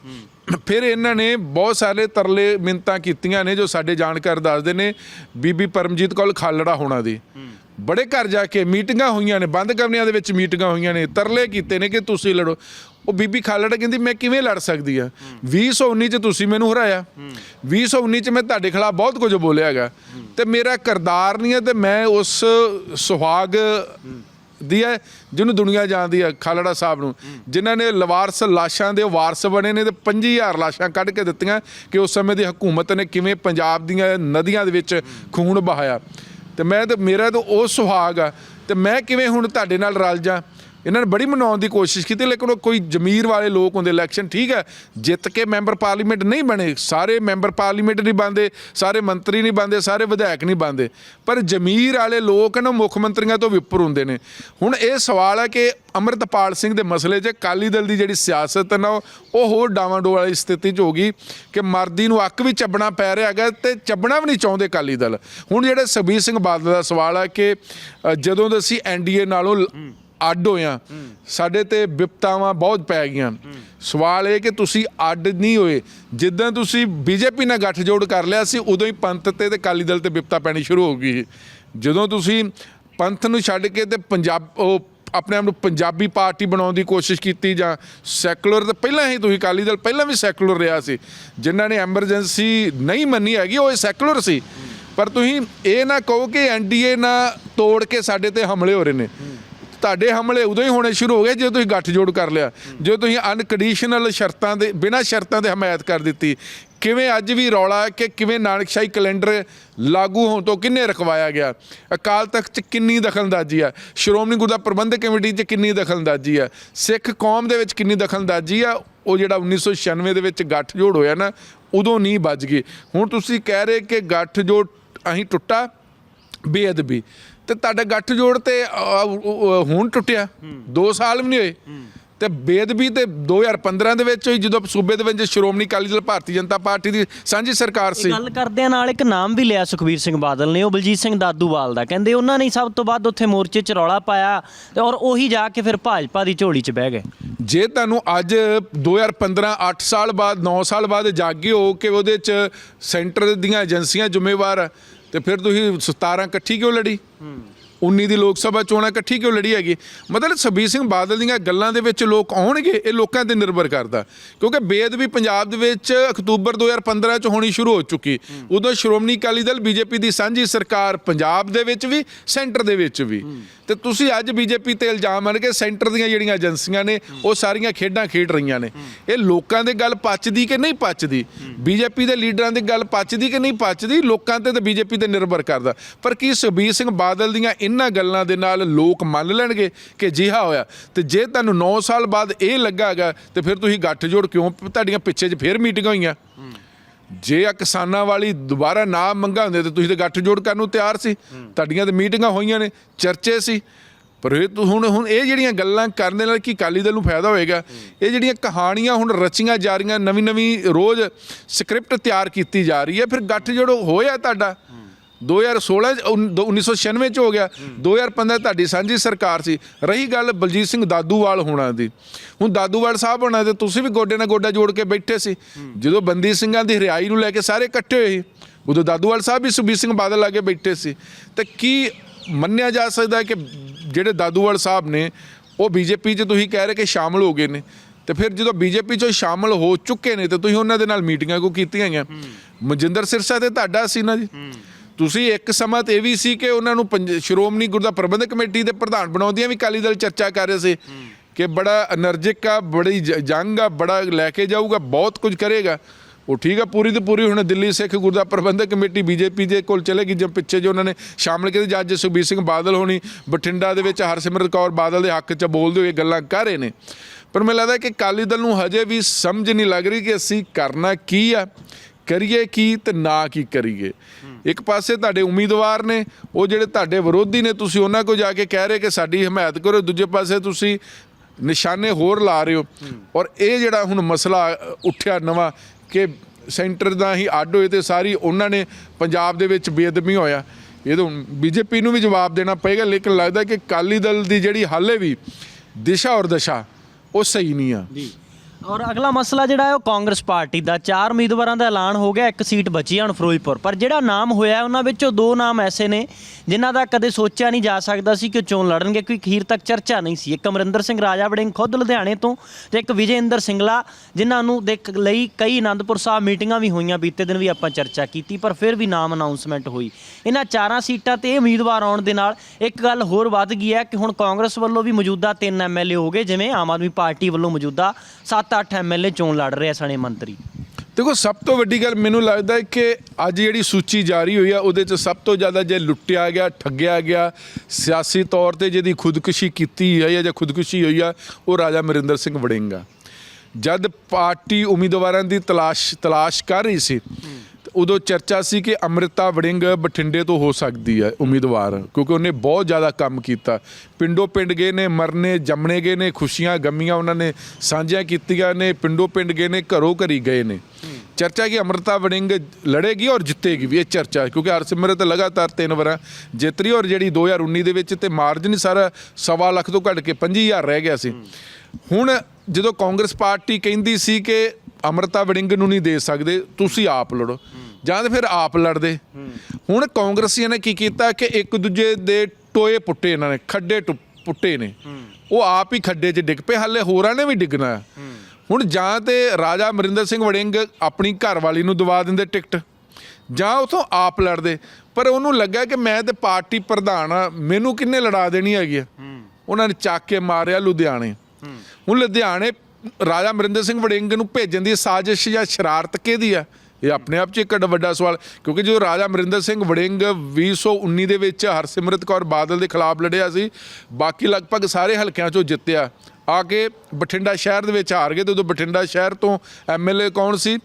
ਫਿਰ ਇਹਨਾਂ ਨੇ ਬਹੁਤ ਸਾਰੇ ਤਰਲੇ ਮਿੰਤਾਂ ਕੀਤੀਆਂ ਨੇ ਜੋ ਸਾਡੇ ਜਾਣਕਾਰ ਦੱਸਦੇ ਨੇ ਬੀਬੀ ਪਰਮਜੀਤ ਕੌਰ ਖਾਲੜਾ ਹੋਣਾ ਦੀ। ਬੜੇ ਘਰ ਜਾ ਕੇ ਮੀਟਿੰਗਾਂ ਹੋਈਆਂ ਨੇ ਬੰਦ ਕਮਰਿਆਂ ਦੇ ਵਿੱਚ ਮੀਟਿੰਗਾਂ ਹੋਈਆਂ ਨੇ ਤਰਲੇ ਕੀਤੇ ਨੇ ਕਿ ਤੁਸੀਂ ਲੜੋ। ਉਹ ਬੀਬੀ ਖਾਲੜਾ ਕਹਿੰਦੀ ਮੈਂ ਕਿਵੇਂ ਲੜ ਸਕਦੀ ਆ? 2019 ਚ ਤੁਸੀਂ ਮੈਨੂੰ ਹਰਾਇਆ। 2019 ਚ ਮੈਂ ਤੁਹਾਡੇ ਖਿਲਾਫ ਬਹੁਤ ਕੁਝ ਬੋਲਿਆ ਹੈਗਾ ਤੇ ਮੇਰਾ ਕਰਦਾਰ ਨਹੀਂ ਹੈ ਤੇ ਮੈਂ ਉਸ ਸੁਹਾਗ ਦੀ ਹੈ, ਜਿਹਨੂੰ ਦੁਨੀਆ ਜਾਣਦੀ ਹੈ, ਖਾਲੜਾ ਸਾਹਿਬ ਨੂੰ। ਜਿਨ੍ਹਾਂ ਨੇ ਲਵਾਰਸ ਲਾਸ਼ਾਂ ਦੇ ਵਾਰਸ ਬਣੇ ਨੇ ਤੇ 25000 ਲਾਸ਼ਾਂ ਕੱਢ ਕੇ ਦਿੱਤੀਆਂ ਕਿ ਉਸ ਸਮੇਂ ਦੀ ਹਕੂਮਤ ਨੇ ਕਿਵੇਂ ਪੰਜਾਬ ਦੀਆਂ ਨਦੀਆਂ ਦੇ ਵਿੱਚ ਖੂਨ ਬਹਾਇਆ ਤੇ ਮੈਂ ਤੇ, ਮੇਰਾ ਤਾਂ ਉਹ ਸੁਹਾਗ ਆ। ਤੇ ਮੈਂ ਕਿਵੇਂ ਹੁਣ ਤੁਹਾਡੇ ਨਾਲ ਰਲ ਜਾ? ਇਹਨਾਂ ਨੇ ਬੜੀ ਮਨਾਉਣ ਦੀ ਕੋਸ਼ਿਸ਼ ਕੀਤੀ ਲੇਕਿਨ ਉਹ ਕੋਈ ਜ਼ਮੀਰ ਵਾਲੇ ਲੋਕ ਹੁੰਦੇ ਇਲੈਕਸ਼ਨ ਠੀਕ ਹੈ ਜਿੱਤ ਕੇ ਮੈਂਬਰ ਪਾਰਲੀਮੈਂਟ ਨਹੀਂ ਬਣੇ ਸਾਰੇ ਮੈਂਬਰ ਪਾਰਲੀਮੈਂਟ ਨਹੀਂ ਬਣਦੇ ਸਾਰੇ ਮੰਤਰੀ ਨਹੀਂ ਬਣਦੇ ਸਾਰੇ ਵਿਧਾਇਕ ਨਹੀਂ ਬਣਦੇ। ਪਰ ਜ਼ਮੀਰ ਵਾਲੇ ਲੋਕ ਨਾ ਮੁੱਖ ਮੰਤਰੀਆਂ ਤੋਂ ਵੀ ਉੱਪਰ ਹੁੰਦੇ ਨੇ। ਹੁਣ ਇਹ ਸਵਾਲ ਹੈ ਕਿ ਅਮਰਤਪਾਲ ਸਿੰਘ ਦੇ ਮਸਲੇ 'ਚ ਅਕਾਲੀ ਦਲ ਦੀ ਜਿਹੜੀ ਸਿਆਸਤ ਨਾ ਉਹ- ਉਹ ਹੋਰ ਡਾਵਾਂਡੋ ਵਾਲੀ ਸਥਿਤੀ 'ਚ ਹੋ ਗਈ ਕਿ ਮਰਦੀ ਨੂੰ ਅੱਕ ਵੀ ਚੱਬਣਾ ਪੈ ਰਿਹਾ ਹੈਗਾ ਤੇ ਚੱਬਣਾ ਵੀ ਨਹੀਂ ਚਾਹੁੰਦੇ ਅਕਾਲੀ ਦਲ। ਹੁਣ ਜਿਹੜੇ ਸੁਖਬੀਰ ਸਿੰਘ ਬਾਦਲ ਦਾ ਸਵਾਲ ਹੈ ਕਿ ਅ, ਜਦੋਂ ਦੇ ਅਸੀਂ ਐਨਡੀਏ ਨਾਲੋਂ ਅੱਡ ਹੋਇਆ ਸਾਡੇ ਤੇ ਵਿਪਤਾਵਾਂ ਬਹੁਤ ਪੈ ਗਈਆਂ। ਸਵਾਲ ਇਹ ਕਿ ਤੁਸੀਂ ਅੱਡ ਨਹੀਂ ਹੋਏ। ਜਿੱਦਾਂ ਤੁਸੀਂ ਬੀਜੇਪੀ ਨਾਲ ਗੱਠਜੋੜ ਕਰ ਲਿਆ ਸੀ, ਉਦੋਂ ਹੀ ਪੰਥ ਤੇ ਤੇ ਅਕਾਲੀ ਦਲ ਤੇ ਵਿਪਤਾ ਪੈਣੀ ਸ਼ੁਰੂ ਹੋ ਗਈ। ਜਦੋਂ ਤੁਸੀਂ ਪੰਥ ਨੂੰ ਛੱਡ ਕੇ ਤੇ ਪੰਜਾਬ, ਉਹ ਆਪਣੇ ਆਪ ਨੂੰ ਪੰਜਾਬੀ ਪਾਰਟੀ ਬਣਾਉਣ ਦੀ ਕੋਸ਼ਿਸ਼ ਕੀਤੀ ਜਾਂ ਸੈਕੂਲਰ, ਤਾਂ ਪਹਿਲਾਂ ਹੀ ਤੁਸੀਂ ਅਕਾਲੀ ਦਲ ਪਹਿਲਾਂ ਵੀ ਸੈਕੂਲਰ ਰਿਹਾ ਸੀ। ਜਿਨ੍ਹਾਂ ਨੇ ਐਮਰਜੈਂਸੀ ਨਹੀਂ ਮੰਨੀ ਹੈਗੀ, ਉਹ ਸੈਕੂਲਰ ਸੀ। ਪਰ ਤੁਸੀਂ ਇਹ ਨਾ ਕਹੋ ਕਿ ਐਨਡੀਏ ਨਾ ਤੋੜ ਕੇ ਸਾਡੇ ਤੇ ਹਮਲੇ ਹੋ ਰਹੇ ਨੇ। ਤੁਹਾਡੇ ਹਮਲੇ ਉਦੋਂ ਹੀ ਹੋਣੇ ਸ਼ੁਰੂ ਹੋ ਗਏ ਜਦੋਂ ਤੁਸੀਂ ਗੱਠਜੋੜ ਕਰ ਲਿਆ। ਜਦੋਂ ਤੁਸੀਂ ਅਨਕੰਡੀਸ਼ਨਲ ਸ਼ਰਤਾਂ ਦੇ, ਬਿਨਾਂ ਸ਼ਰਤਾਂ ਦੇ ਹਮਾਇਤ ਕਰ ਦਿੱਤੀ। ਕਿਵੇਂ ਅੱਜ ਵੀ ਰੌਲਾ ਹੈ ਕਿ ਕਿਵੇਂ ਨਾਨਕਸ਼ਾਹੀ ਕੈਲੰਡਰ ਲਾਗੂ ਹੋਣ ਤੋਂ ਕਿੰਨੇ ਰਖਵਾਇਆ ਗਿਆ? ਅਕਾਲ ਤਖਤ ਚ ਕਿੰਨੀ ਦਖਲਅੰਦਾਜ਼ੀ ਆ ਸ਼੍ਰੋਮਣੀ ਗੁਰਦੁਆਰਾ ਪ੍ਰਬੰਧਕ ਕਮੇਟੀ ਚ ਕਿੰਨੀ ਦਖਲਅੰਦਾਜ਼ੀ ਆ ਸਿੱਖ ਕੌਮ ਦੇ ਵਿੱਚ ਕਿੰਨੀ ਦਖਲਅੰਦਾਜ਼ੀ ਆ ਉਹ ਜਿਹੜਾ 1996 ਦੇ ਵਿੱਚ ਗੱਠਜੋੜ ਹੋਇਆ ਨਾ, ਉਦੋਂ ਨਹੀਂ ਵੱਜ ਗਈ। ਹੁਣ ਤੁਸੀਂ ਕਹਿ ਰਹੇ ਕਿ ਗੱਠਜੋੜ ਅਸੀਂ ਟੁੱਟਾ ਬੇਅਦਬੀ। ਤੇ ਤੁਹਾਡਾ ਗੱਠਜੋੜ ਤੇ ਅ, ਅ, ਹੁਣ ਟੁੱਟਿਆ। 2 ਸਾਲ ਵੀ ਨਹੀਂ ਹੋਏ। ਤੇ ਬੇਅਦਬੀ ਤੇ 2015 ਦੇ ਵਿੱਚ ਹੋਈ ਜਦੋਂ ਸੂਬੇ ਦੇ ਵਿੱਚ ਸ਼੍ਰੋਮਣੀ ਅਕਾਲੀ ਦਲ ਭਾਰਤੀ ਜਨਤਾ ਪਾਰਟੀ ਦੀ ਸਾਂਝੀ ਸਰਕਾਰ ਸੀ। ਗੱਲ ਕਰਦਿਆਂ ਨਾਲ ਇੱਕ ਨਾਮ ਵੀ ਲਿਆ ਸੁਖਬੀਰ ਸਿੰਘ ਬਾਦਲ ਨੇ ਉਹ ਬਲਜੀਤ ਸਿੰਘ ਦਾਦੂਵਾਲ ਦਾ। ਕਹਿੰਦੇ ਉਹਨਾਂ ਨੇ ਹੀ ਸਭ ਤੋਂ ਵੱਧ ਉੱਥੇ ਮੋਰਚੇ 'ਚ ਰੌਲਾ ਪਾਇਆ ਤੇ ਔਰ ਉਹੀ ਜਾ ਕੇ ਫਿਰ ਭਾਜਪਾ ਦੀ ਝੋਲੀ 'ਚ ਬਹਿ ਗਏ। ਜੇ ਤੁਹਾਨੂੰ ਅੱਜ 2015 8 ਸਾਲ ਬਾਅਦ 9 ਸਾਲ ਬਾਅਦ ਜਾਗੇ ਹੋ ਕਿ ਉਹਦੇ ਚ ਸੈਂਟਰ ਦੀਆਂ ਏਜੰਸੀਆਂ ਜ਼ਿੰਮੇਵਾਰ ਆ, ਤੇ ਫਿਰ ਤੁਸੀਂ 17 ਇਕੱਠੀ ਕਿਉਂ ਲੜੀ? 19 ਦੀ ਲੋਕ ਸਭਾ ਚੋਣਾਂ ਇਕੱਠੀ ਕਿਉਂ ਲੜੀ ਹੈਗੀ? ਮਤਲਬ ਸੁਖਬੀਰ ਸਿੰਘ ਬਾਦਲ ਦੀਆਂ ਗੱਲਾਂ ਦੇ ਵਿੱਚ ਲੋਕ ਆਉਣਗੇ, ਇਹ ਲੋਕਾਂ ਤੇ ਨਿਰਭਰ ਕਰਦਾ। ਕਿਉਂਕਿ ਬੇਅਦਬੀ ਪੰਜਾਬ ਦੇ ਵਿੱਚ ਅਕਤੂਬਰ 2015 ਚ ਹੋਣੀ ਸ਼ੁਰੂ ਹੋ ਚੁੱਕੀ। ਉਦੋਂ ਸ਼੍ਰੋਮਣੀ ਅਕਾਲੀ ਦਲ ਬੀਜੇਪੀ ਦੀ ਸਾਂਝੀ ਸਰਕਾਰ ਪੰਜਾਬ ਦੇ ਵਿੱਚ ਵੀ, ਸੈਂਟਰ ਦੇ ਵਿੱਚ ਵੀ। ਤੇ ਤੁਸੀਂ ਅੱਜ ਬੀਜੇਪੀ ਤੇ ਇਲਜ਼ਾਮ ਮੰਨ ਕੇ ਸੈਂਟਰ ਦੀਆਂ ਜਿਹੜੀਆਂ ਏਜੰਸੀਆਂ ਨੇ, ਉਹ ਸਾਰੀਆਂ ਖੇਡਾਂ ਖੇਡ ਰਹੀਆਂ ਨੇ। ਇਹ ਲੋਕਾਂ ਦੇ ਗੱਲ ਪਚਦੀ ਕਿ ਨਹੀਂ ਪਚਦੀ? ਬੀਜੇਪੀ ਦੇ ਲੀਡਰਾਂ ਦੀ ਗੱਲ ਪਚਦੀ ਕਿ ਨਹੀਂ ਪਚਦੀ? ਲੋਕਾਂ ਤੇ ਤੇ ਬੀਜੇਪੀ ਤੇ ਨਿਰਭਰ ਕਰਦਾ। ਪਰ ਕੀ ਸੁਖਬੀਰ ਸਿੰਘ ਬਾਦਲ ਦੀਆਂ ਇਹਨਾਂ ਗੱਲਾਂ ਦੇ ਨਾਲ ਲੋਕ ਮੰਨ ਲੈਣਗੇ ਕਿ ਜਿਹਾ ਹੋਇਆ। ਤੇ ਜੇ ਤੁਹਾਨੂੰ 9 ਸਾਲ ਬਾਅਦ ਇਹ ਲੱਗਾਗਾ ਤੇ ਫਿਰ ਤੁਸੀਂ ਗੱਠਜੋੜ ਕਿਉਂ ਤੁਹਾਡੀਆਂ ਪਿੱਛੇ 'ਚ ਫਿਰ ਮੀਟਿੰਗਾਂ ਹੋਈਆਂ? ਜੇ ਆ ਕਿਸਾਨਾਂ ਵਾਲੀ ਦੁਬਾਰਾ ਨਾ ਮੰਗਾ ਹੁੰਦੇ ਤੇ ਤੁਸੀਂ ਤੇ ਗੱਠਜੋੜ ਕਰਨ ਨੂੰ ਤਿਆਰ ਸੀ। ਤੁਹਾਡੀਆਂ ਤੇ ਮੀਟਿੰਗਾਂ ਹੋਈਆਂ ਨੇ, ਚਰਚੇ ਸੀ। ਪਰ ਇਹ ਤੂੰ ਹੁਣ ਹੁਣ ਇਹ ਜਿਹੜੀਆਂ ਗੱਲਾਂ ਕਰਨ ਦੇ ਨਾਲ ਕੀ ਅਕਾਲੀ ਦਲ ਨੂੰ ਫਾਇਦਾ ਹੋਏਗਾ? ਇਹ ਜਿਹੜੀਆਂ ਕਹਾਣੀਆਂ ਹੁਣ ਰਚੀਆਂ ਜਾ ਰਹੀਆਂ ਨਵੀਂ ਨਵੀਂ ਰੋਜ਼ ਸਕ੍ਰਿਪਟ ਤਿਆਰ ਕੀਤੀ ਜਾ ਰਹੀ ਹੈ, ਫਿਰ ਗੱਠਜੋੜ ਹੋਇਆ ਤੁਹਾਡਾ? 2016 ਚ, ਉਨ- ਦੋ- 1996 ਚ ਹੋ ਗਿਆ। 2015 ਤੁਹਾਡੀ ਸਾਂਝੀ ਸਰਕਾਰ ਸੀ। ਰਹੀ ਗੱਲ ਬਲਜੀਤ ਸਿੰਘ ਦਾਦੂਵਾਲ ਹੋਣਾ ਦੀ। ਹੁਣ ਦਾਦੂਵਾਲ ਸਾਹਿਬ ਹੋਣਾ ਤੇ ਤੁਸੀਂ ਵੀ ਗੋਡੇ ਨਾਲ ਗੋਡਾ ਜੋੜ ਕੇ ਬੈਠੇ ਸੀ। ਜਦੋਂ ਬੰਦੀ ਸਿੰਘਾਂ ਦੀ ਰਿਹਾਈ ਨੂੰ ਲੈ ਕੇ ਸਾਰੇ ਇਕੱਠੇ ਹੋਏ ਸੀ ਉਦੋਂ ਦਾਦੂਵਾਲ ਸਾਹਿਬ ਵੀ ਸੁਖਬੀਰ ਸਿੰਘ ਬਾਦਲ ਲਾ ਕੇ ਬੈਠੇ ਸੀ। ਤੇ ਕੀ ਮੰਨਿਆ ਜਾ ਸਕਦਾ ਹੈ ਕਿ ਜਿਹੜੇ ਦਾਦੂਵਾਲ ਸਾਹਿਬ ਨੇ ਉਹ ਬੀਜੇਪੀ 'ਚ ਤੁਸੀਂ ਕਹਿ ਰਹੇ ਕਿ ਸ਼ਾਮਲ ਹੋ ਗਏ ਨੇ। ਤੇ ਫਿਰ ਜਦੋਂ ਬੀਜੇਪੀ 'ਚੋਂ ਸ਼ਾਮਲ ਹੋ ਚੁੱਕੇ ਨੇ ਤੇ ਤੁਸੀਂ ਉਹਨਾਂ ਦੇ ਨਾਲ ਮੀਟਿੰਗਾਂ ਕੋ ਕੀਤੀਆਂ ਗਈਆਂ। ਮਨਜਿੰਦਰ ਸਿਰਸਾ ਤੇ ਤੁਹਾਡਾ ਸੀ ਨਾ ਜੀ। ਤੁਸੀਂ ਇੱਕ ਸਮਾਂ ਤੇ ਇਹ ਵੀ ਸੀ ਕਿ ਉਹਨਾਂ ਨੂੰ ਪੰਜ- ਸ਼੍ਰੋਮਣੀ ਗੁਰਦਾ ਪ੍ਰਬੰਧਕ ਕਮੇਟੀ ਦੇ ਪ੍ਰਧਾਨ ਬਣਾਉਂਦੀਆਂ ਵੀ ਅਕਾਲੀ ਦਲ ਚਰਚਾ ਕਰ ਰਹੇ ਸੀ ਕਿ ਬੜਾ એનર્ਜਿਕ ਆ, ਬੜੀ ਜ- ਜੰਗ ਆ, ਬੜਾ ਲੈ ਕੇ ਜਾਊਗਾ, ਬਹੁਤ ਕੁਝ ਕਰੇਗਾ। ਉਹ ਠੀਕ ਆ, ਪੂਰੀ ਤੇ ਪੂਰੀ ਹੁਣ ਦਿੱਲੀ ਸਿੱਖ ਗੁਰਦਾ ਪ੍ਰਬੰਧਕ ਕਮੇਟੀ ਬੀਜੇਪੀ ਦੇ ਕੋਲ ਚਲੇਗੀ ਜਿਵੇਂ ਪਿੱਛੇ ਜੋ ਉਹਨਾਂ ਨੇ ਸ਼ਾਮਲ ਕੀਤੇ, ਜੱਜ ਸੁਖਬੀਰ ਸਿੰਘ ਬਾਦਲ ਹੋਣੀ, ਬਠਿੰਡਾ ਦੇ ਵਿੱਚ ਹਰਸਿਮਰਤ ਕੌਰ ਬਾਦਲ ਦੇ ਹੱਕ 'ਚ ਬੋਲਦੇ ਹੋਏ ਗੱਲਾਂ ਕਰ ਰਹੇ ਨੇ। ਪਰ ਮੈਨੂੰ ਲੱਗਦਾ ਕਿ ਅਕਾਲੀ ਦਲ ਨੂੰ ਹਜੇ ਵੀ ਸਮਝ ਨਹੀਂ ਲੱਗ ਰਹੀ ਕਿ ਅਸੀਂ ਕਰਨਾ ਕੀ ਆ। ਕਰੀਏ ਕੀ ਤੇ ਨਾ ਕੀ ਕਰੀਏ। ਇੱਕ ਪਾਸੇ ਤੁਹਾਡੇ ਉਮੀਦਵਾਰ ਨੇ, ਉਹ ਜਿਹੜੇ ਤੁਹਾਡੇ ਵਿਰੋਧੀ ਨੇ, ਤੁਸੀਂ ਉਹਨਾਂ ਕੋਲ ਜਾ ਕੇ ਕਹਿ ਰਹੇ ਕਿ ਸਾਡੀ ਹਮਾਇਤ ਕਰੋ, ਦੂਜੇ ਪਾਸੇ ਤੁਸੀਂ ਨਿਸ਼ਾਨੇ ਹੋਰ ਲਾ ਰਹੇ ਹੋ। ਔਰ ਇਹ ਜਿਹੜਾ ਹੁਣ ਮਸਲਾ ਉੱਠਿਆ ਨਵਾਂ ਕਿ ਸੈਂਟਰ ਦਾ ਹੀ ਅੱਡ ਹੋਏ ਤੇ ਸਾਰੀ ਉਹਨਾਂ ਨੇ ਪੰਜਾਬ ਦੇ ਵਿੱਚ ਬੇਅਦਬੀ ਹੋਇਆ। ਇਹ ਤਾਂ ਬੀਜੇਪੀ ਨੂੰ ਵੀ ਜਵਾਬ ਦੇਣਾ ਪਏਗਾ, ਲੇਕਿਨ ਲੱਗਦਾ ਕਿ ਅਕਾਲੀ ਦਲ ਦੀ ਜਿਹੜੀ ਹਾਲੇ ਵੀ ਦਿਸ਼ਾ ਔਰ ਦਸ਼ਾ, ਉਹ ਸਹੀ ਨਹੀਂ ਆ। ਔਰ ਅਗਲਾ ਮਸਲਾ ਜਿਹੜਾ ਹੈ ਉਹ ਕਾਂਗਰਸ ਪਾਰਟੀ ਦਾ। ਚਾਰ ਉਮੀਦਵਾਰਾਂ ਦਾ ਐਲਾਨ ਹੋ ਗਿਆ, ਇੱਕ ਸੀਟ ਬਚੀ ਹੈ ਹੁਣ ਫਿਰੋਜ਼ਪੁਰ। ਪਰ ਜਿਹੜਾ ਨਾਮ ਹੋਇਆ, ਉਹਨਾਂ ਵਿੱਚੋਂ ਦੋ ਨਾਮ ਐਸੇ ਨੇ, ਜਿਨ੍ਹਾਂ ਦਾ ਕਦੇ ਸੋਚਿਆ ਨਹੀਂ ਜਾ ਸਕਦਾ ਸੀ ਕਿ ਉਹ ਚੋਣ ਲੜਨਗੇ, ਕਿਉਂਕਿ ਅਖੀਰ ਤੱਕ ਚਰਚਾ ਨਹੀਂ ਸੀ। ਇੱਕ ਅਮਰਿੰਦਰ ਸਿੰਘ ਰਾਜਾ ਵੜਿੰਗ ਖੁਦ ਲੁਧਿਆਣੇ ਤੋਂ ਤੇ ਇੱਕ ਵਿਜੇਂਦਰ ਸਿੰਗਲਾ, ਜਿਨ੍ਹਾਂ ਨੂੰ ਦੇਖ ਲਈ ਕਈ ਆਨੰਦਪੁਰ ਸਾਹਿਬ ਮੀਟਿੰਗਾਂ ਵੀ ਹੋਈਆਂ, ਬੀਤੇ ਦਿਨ ਵੀ ਆਪਾਂ ਚਰਚਾ ਕੀਤੀ, ਪਰ ਫਿਰ ਵੀ ਨਾਮ ਅਨਾਉਂਸਮੈਂਟ ਹੋਈ। ਇਹਨਾਂ ਚਾਰਾਂ ਸੀਟਾਂ ਤੇ ਉਮੀਦਵਾਰ ਆਉਣ ਦੇ ਨਾਲ ਇੱਕ ਗੱਲ ਹੋਰ ਵੱਧ ਗਈ ਹੈ ਕਿ ਹੁਣ ਕਾਂਗਰਸ ਵੱਲੋਂ ਵੀ ਮੌਜੂਦਾ ਤਿੰਨ ਐਮਐਲਏ ਹੋ ਗਏ, ਜਿਵੇਂ ਆਮ ਆਦਮੀ ਪਾਰਟੀ ਵੱਲੋਂ ਮੌਜੂਦਾ ਸੱਤ 7-8 ਐਮਐਲਏ ਚੋਣ ਲੜ ਰਹੇ ਆ ਸਣੇ ਮੰਤਰੀ। ਦੇਖੋ, ਸਭ ਤੋਂ ਵੱਡੀ ਗੱਲ ਮੈਨੂੰ ਲੱਗਦਾ ਹੈ ਕਿ ਅੱਜ ਜਿਹੜੀ ਸੂਚੀ ਜਾਰੀ ਹੋਈ ਆ, ਉਹਦੇ 'ਚ ਸਭ ਤੋਂ ਜ਼ਿਆਦਾ ਜੇ ਲੁੱਟਿਆ ਗਿਆ, ਠੱਗਿਆ ਗਿਆ, ਸਿਆਸੀ ਤੌਰ ਤੇ ਜਿਹਦੀ ਖੁਦਕੁਸ਼ੀ ਕੀਤੀ ਹੋਈ ਹੈ ਜਾਂ ਖੁਦਕੁਸ਼ੀ ਹੋਈ ਆ, ਉਹ ਰਾਜਾ ਮਰਿੰਦਰ ਸਿੰਘ ਵੜਿੰਗਾ। ਜਦ ਪਾਰਟੀ ਉਮੀਦਵਾਰਾਂ ਦੀ ਤਲਾਸ਼ ਤਲਾਸ਼ ਕਰ ਰਹੀ ਸੀ ਉਦੋਂ ਚਰਚਾ ਸੀ ਕਿ ਅੰਮ੍ਰਿਤਾ ਵੜਿੰਗ ਬਠਿੰਡੇ ਤੋਂ ਹੋ ਸਕਦੀ ਹੈ ਉਮੀਦਵਾਰ, ਕਿਉਂਕਿ ਉਹਨੇ ਬਹੁਤ ਜ਼ਿਆਦਾ ਕੰਮ ਕੀਤਾ। ਪਿੰਡੋਂ ਪਿੰਡ ਗਏ ਨੇ, ਮਰਨੇ, ਜੰਮਣੇ ਗਏ ਨੇ, ਖੁਸ਼ੀਆਂ, ਗਮੀਆਂ ਉਹਨਾਂ ਨੇ ਸਾਂਝੀਆਂ ਕੀਤੀਆਂ ਨੇ, ਪਿੰਡੋਂ ਪਿੰਡ ਗਏ ਨੇ, ਘਰੋਂ ਘਰੀ ਗਏ ਨੇ। ਚਰਚਾ ਕਿ ਅੰਮ੍ਰਿਤਾ ਵੜਿੰਗ ਲੜੇਗੀ ਔਰ ਜਿੱਤੇਗੀ ਵੀ, ਇਹ ਚਰਚਾ ਹੈ, ਕਿਉਂਕਿ ਹਰਸਿਮਰਤ ਲਗਾਤਾਰ ਤਿੰਨ ਵਾਰਾਂ ਜਿੱਤ ਰਹੀ ਔਰ ਜਿਹੜੀ 2019 ਦੇ ਵਿੱਚ ਤੇ ਮਾਰਜਨ ਸਾਰਾ ਸਵਾ ਲੱਖ ਤੋਂ ਘਟ ਕੇ 25000 ਰਹਿ ਗਿਆ ਸੀ। ਹੁਣ ਜਦੋਂ ਕਾਂਗਰਸ ਪਾਰਟੀ ਕਹਿੰਦੀ ਸੀ ਕਿ ਅੰਮ੍ਰਿਤਾ ਵੜਿੰਗ ਨੂੰ ਨਹੀਂ ਦੇ ਸਕਦੇ, ਤੁਸੀਂ ਆਪ ਲੜੋ। ਜਾਂ ਤਾਂ ਫਿਰ ਆਪ ਲੜਦੇ। ਹੁਣ ਕਾਂਗਰਸੀਆਂ ਨੇ ਕੀ ਕੀਤਾ ਕਿ ਇੱਕ ਦੂਜੇ ਦੇ ਟੋਏ ਪੁੱਟੇ ਇਹਨਾਂ ਨੇ, ਖੱਡੇ ਪੁੱਟੇ ਨੇ। ਉਹ ਆਪ ਹੀ ਖੱਡੇ 'ਚ ਡਿੱਗ ਪਏ, ਹਾਲੇ ਹੋਰਾਂ ਨੇ ਵੀ ਡਿੱਗਣਾ। ਹੁਣ ਜਾਂ ਤੇ ਰਾਜਾ ਅਮਰਿੰਦਰ ਸਿੰਘ ਵੜਿੰਗ ਆਪਣੀ ਘਰਵਾਲੀ ਨੂੰ ਦਵਾ ਦਿੰਦੇ ਟਿਕਟ, ਜਾਂ ਉਥੋਂ ਆਪ ਲੜਦੇ। ਪਰ ਉਹਨੂੰ ਲੱਗਾ ਕਿ ਮੈਂ ਤੇ ਪਾਰਟੀ ਪ੍ਰਧਾਨ ਆ, ਮੈਨੂੰ ਕਿੰਨੇ ਲੜਾ ਦੇਣੀ ਹੈਗੀ ਆ? ਉਹਨਾਂ ਨੇ ਚੱਕ ਕੇ ਮਾਰਿਆ ਲੁਧਿਆਣੇ। ਹੁਣ ਲੁਧਿਆਣੇ ਰਾਜਾ ਅਮਰਿੰਦਰ ਸਿੰਘ ਵੜਿੰਗ ਨੂੰ ਭੇਜਣ ਦੀ ਸਾਜ਼ਿਸ਼ ਜਾਂ ਸ਼ਰਾਰਤ ਕਿਹਦੀ ਆ? ਇਹ ਆਪਣੇ ਆਪ 'ਚ ਇੱਕ ਵੱਡਾ ਸਵਾਲ, ਕਿਉਂਕਿ ਜਦੋਂ ਰਾਜਾ ਅਮਰਿੰਦਰ ਸਿੰਘ ਵੜਿੰਗ 2019 ਦੇ ਵਿੱਚ ਹਰਸਿਮਰਤ ਕੌਰ ਬਾਦਲ ਦੇ ਖਿਲਾਫ ਲੜਿਆ ਸੀ, ਬਾਕੀ ਲਗਭਗ ਸਾਰੇ ਹਲਕਿਆਂ 'ਚੋਂ ਜਿੱਤਿਆ। ਆ ਕੇ ਬਠਿੰਡਾ ਸ਼ਹਿਰ ਦੇ ਵਿੱਚ ਹਾਰ ਗਏ ਤੇ ਉਦੋਂ ਬਠਿੰਡਾ ਸ਼ਹਿਰ ਤੋਂ ਐਮਐਲਏ ਕੌਣ ਸੀ?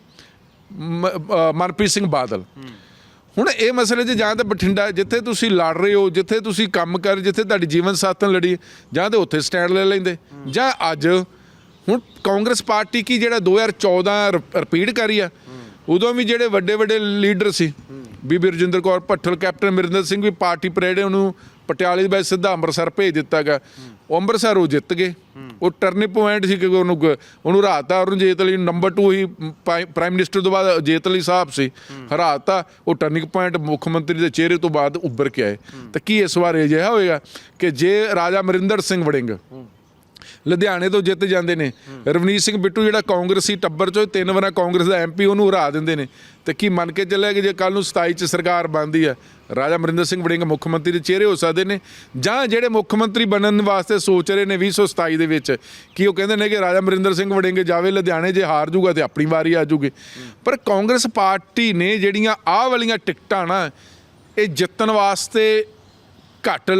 ਮਨਪ੍ਰੀਤ ਸਿੰਘ ਬਾਦਲ। ਹੁਣ ਇਹ ਮਸਲੇ 'ਚ ਜਾਂ ਤਾਂ ਬਠਿੰਡਾ, ਜਿੱਥੇ ਤੁਸੀਂ ਲੜ ਰਹੇ ਹੋ, ਜਿੱਥੇ ਤੁਸੀਂ ਕੰਮ ਕਰ ਜਿੱਥੇ ਤੁਹਾਡੀ ਜੀਵਨ ਸਾਥਣ ਲੜੀ, ਜਾਂ ਤੇ ਉੱਥੇ ਸਟੈਂਡ ਲੈ ਲੈਂਦੇ, ਜਾਂ ਅੱਜ ਹੁਣ ਕਾਂਗਰਸ ਪਾਰਟੀ ਕੀ ਜਿਹੜਾ 2014 ਰਿਪੀਟ ਕਰੀ ਆ ਉਦੋਂ ਵੀ ਜਿਹੜੇ ਵੱਡੇ ਵੱਡੇ ਲੀਡਰ ਸੀ, ਬੀਬੀ ਰਜਿੰਦਰ ਕੌਰ ਭੱਠਲ, ਕੈਪਟਨ ਅਮਰਿੰਦਰ ਸਿੰਘ ਵੀ ਪਾਰਟੀ ਪਰੇਡ ਉਹਨੂੰ ਪਟਿਆਲੇ ਦੇ ਸਿੱਧਾ ਅੰਮ੍ਰਿਤਸਰ ਭੇਜ ਦਿੱਤਾ ਗਿਆ ਉਹ ਅੰਮ੍ਰਿਤਸਰ ਉਹ ਜਿੱਤ ਗਏ। ਉਹ ਟਰਨਿੰਗ ਪੁਆਇੰਟ ਸੀ ਕਿ ਉਹਨੂੰ ਉਹਨੂੰ ਹਰਾਤਾ ਅਰੁਣ ਜੇਤਲੀ ਨੰਬਰ 2 ਹੀ ਪ੍ਰਾਈਮ ਮਿਨਿਸਟਰ ਤੋਂ ਬਾਅਦ ਜੇਤਲੀ ਸਾਹਿਬ ਸੀ। ਹਰਾਤਾ, ਉਹ ਟਰਨਿੰਗ ਪੁਆਇੰਟ ਮੁੱਖ ਮੰਤਰੀ ਦੇ ਚਿਹਰੇ ਤੋਂ ਬਾਅਦ ਉੱਭਰ ਕੇ ਆਏ। ਤਾਂ ਕੀ ਇਸ ਵਾਰ ਅਜਿਹਾ ਹੋਏਗਾ ਕਿ ਜੇ ਰਾਜਾ ਅਮਰਿੰਦਰ ਸਿੰਘ ਵੜਿੰਗ ਲੁਧਿਆਣੇ ਤੋਂ ਜਿੱਤ ਜਾਂਦੇ ਨੇ। ਰਵਨੀਤ ਸਿੰਘ ਬਿੱਟੂ ਜਿਹੜਾ ਕਾਂਗਰਸੀ ਟੱਬਰ ਚੋਂ ਤਿੰਨ ਵਾਰਾਂ ਕਾਂਗਰਸ ਦਾ ਐਮਪੀ ਉਹਨੂੰ ਹਰਾ ਦਿੰਦੇ ਨੇ। ਤੇ ਕੀ ਮੰਨ ਕੇ ਚੱਲਿਆ ਕਿ ਜੇ ਕੱਲ ਨੂੰ 27 ਚ ਸਰਕਾਰ ਬਣਦੀ ਹੈ, ਰਾਜਾ ਅਮਰਿੰਦਰ ਸਿੰਘ ਵੜਿੰਗ ਮੁੱਖ ਮੰਤਰੀ ਦੇ ਚਿਹਰੇ ਹੋ ਸਕਦੇ ਨੇ, ਜਾਂ ਜਿਹੜੇ ਮੁੱਖ ਮੰਤਰੀ ਬਣਨ ਵਾਸਤੇ ਸੋਚ ਰਹੇ ਨੇ 2027 ਦੇ ਵਿੱਚ, ਕਿ ਉਹ ਕਹਿੰਦੇ ਨੇ ਕਿ ਰਾਜਾ ਅਮਰਿੰਦਰ ਸਿੰਘ ਵੜਿੰਗ ਜਾਵੇ ਲੁਧਿਆਣੇ ਜੇ ਹਾਰ ਜੂਗਾ ਤੇ ਆਪਣੀ ਵਾਰੀ ਆ ਜੂਗੀ। ਪਰ ਕਾਂਗਰਸ ਪਾਰਟੀ ਨੇ ਜਿਹੜੀਆਂ ਆਹ ਵਾਲੀਆਂ ਟਿਕਟਾਂ ਨਾ, ਇਹ ਜਿੱਤਣ ਵਾਸਤੇ ਘੱਟ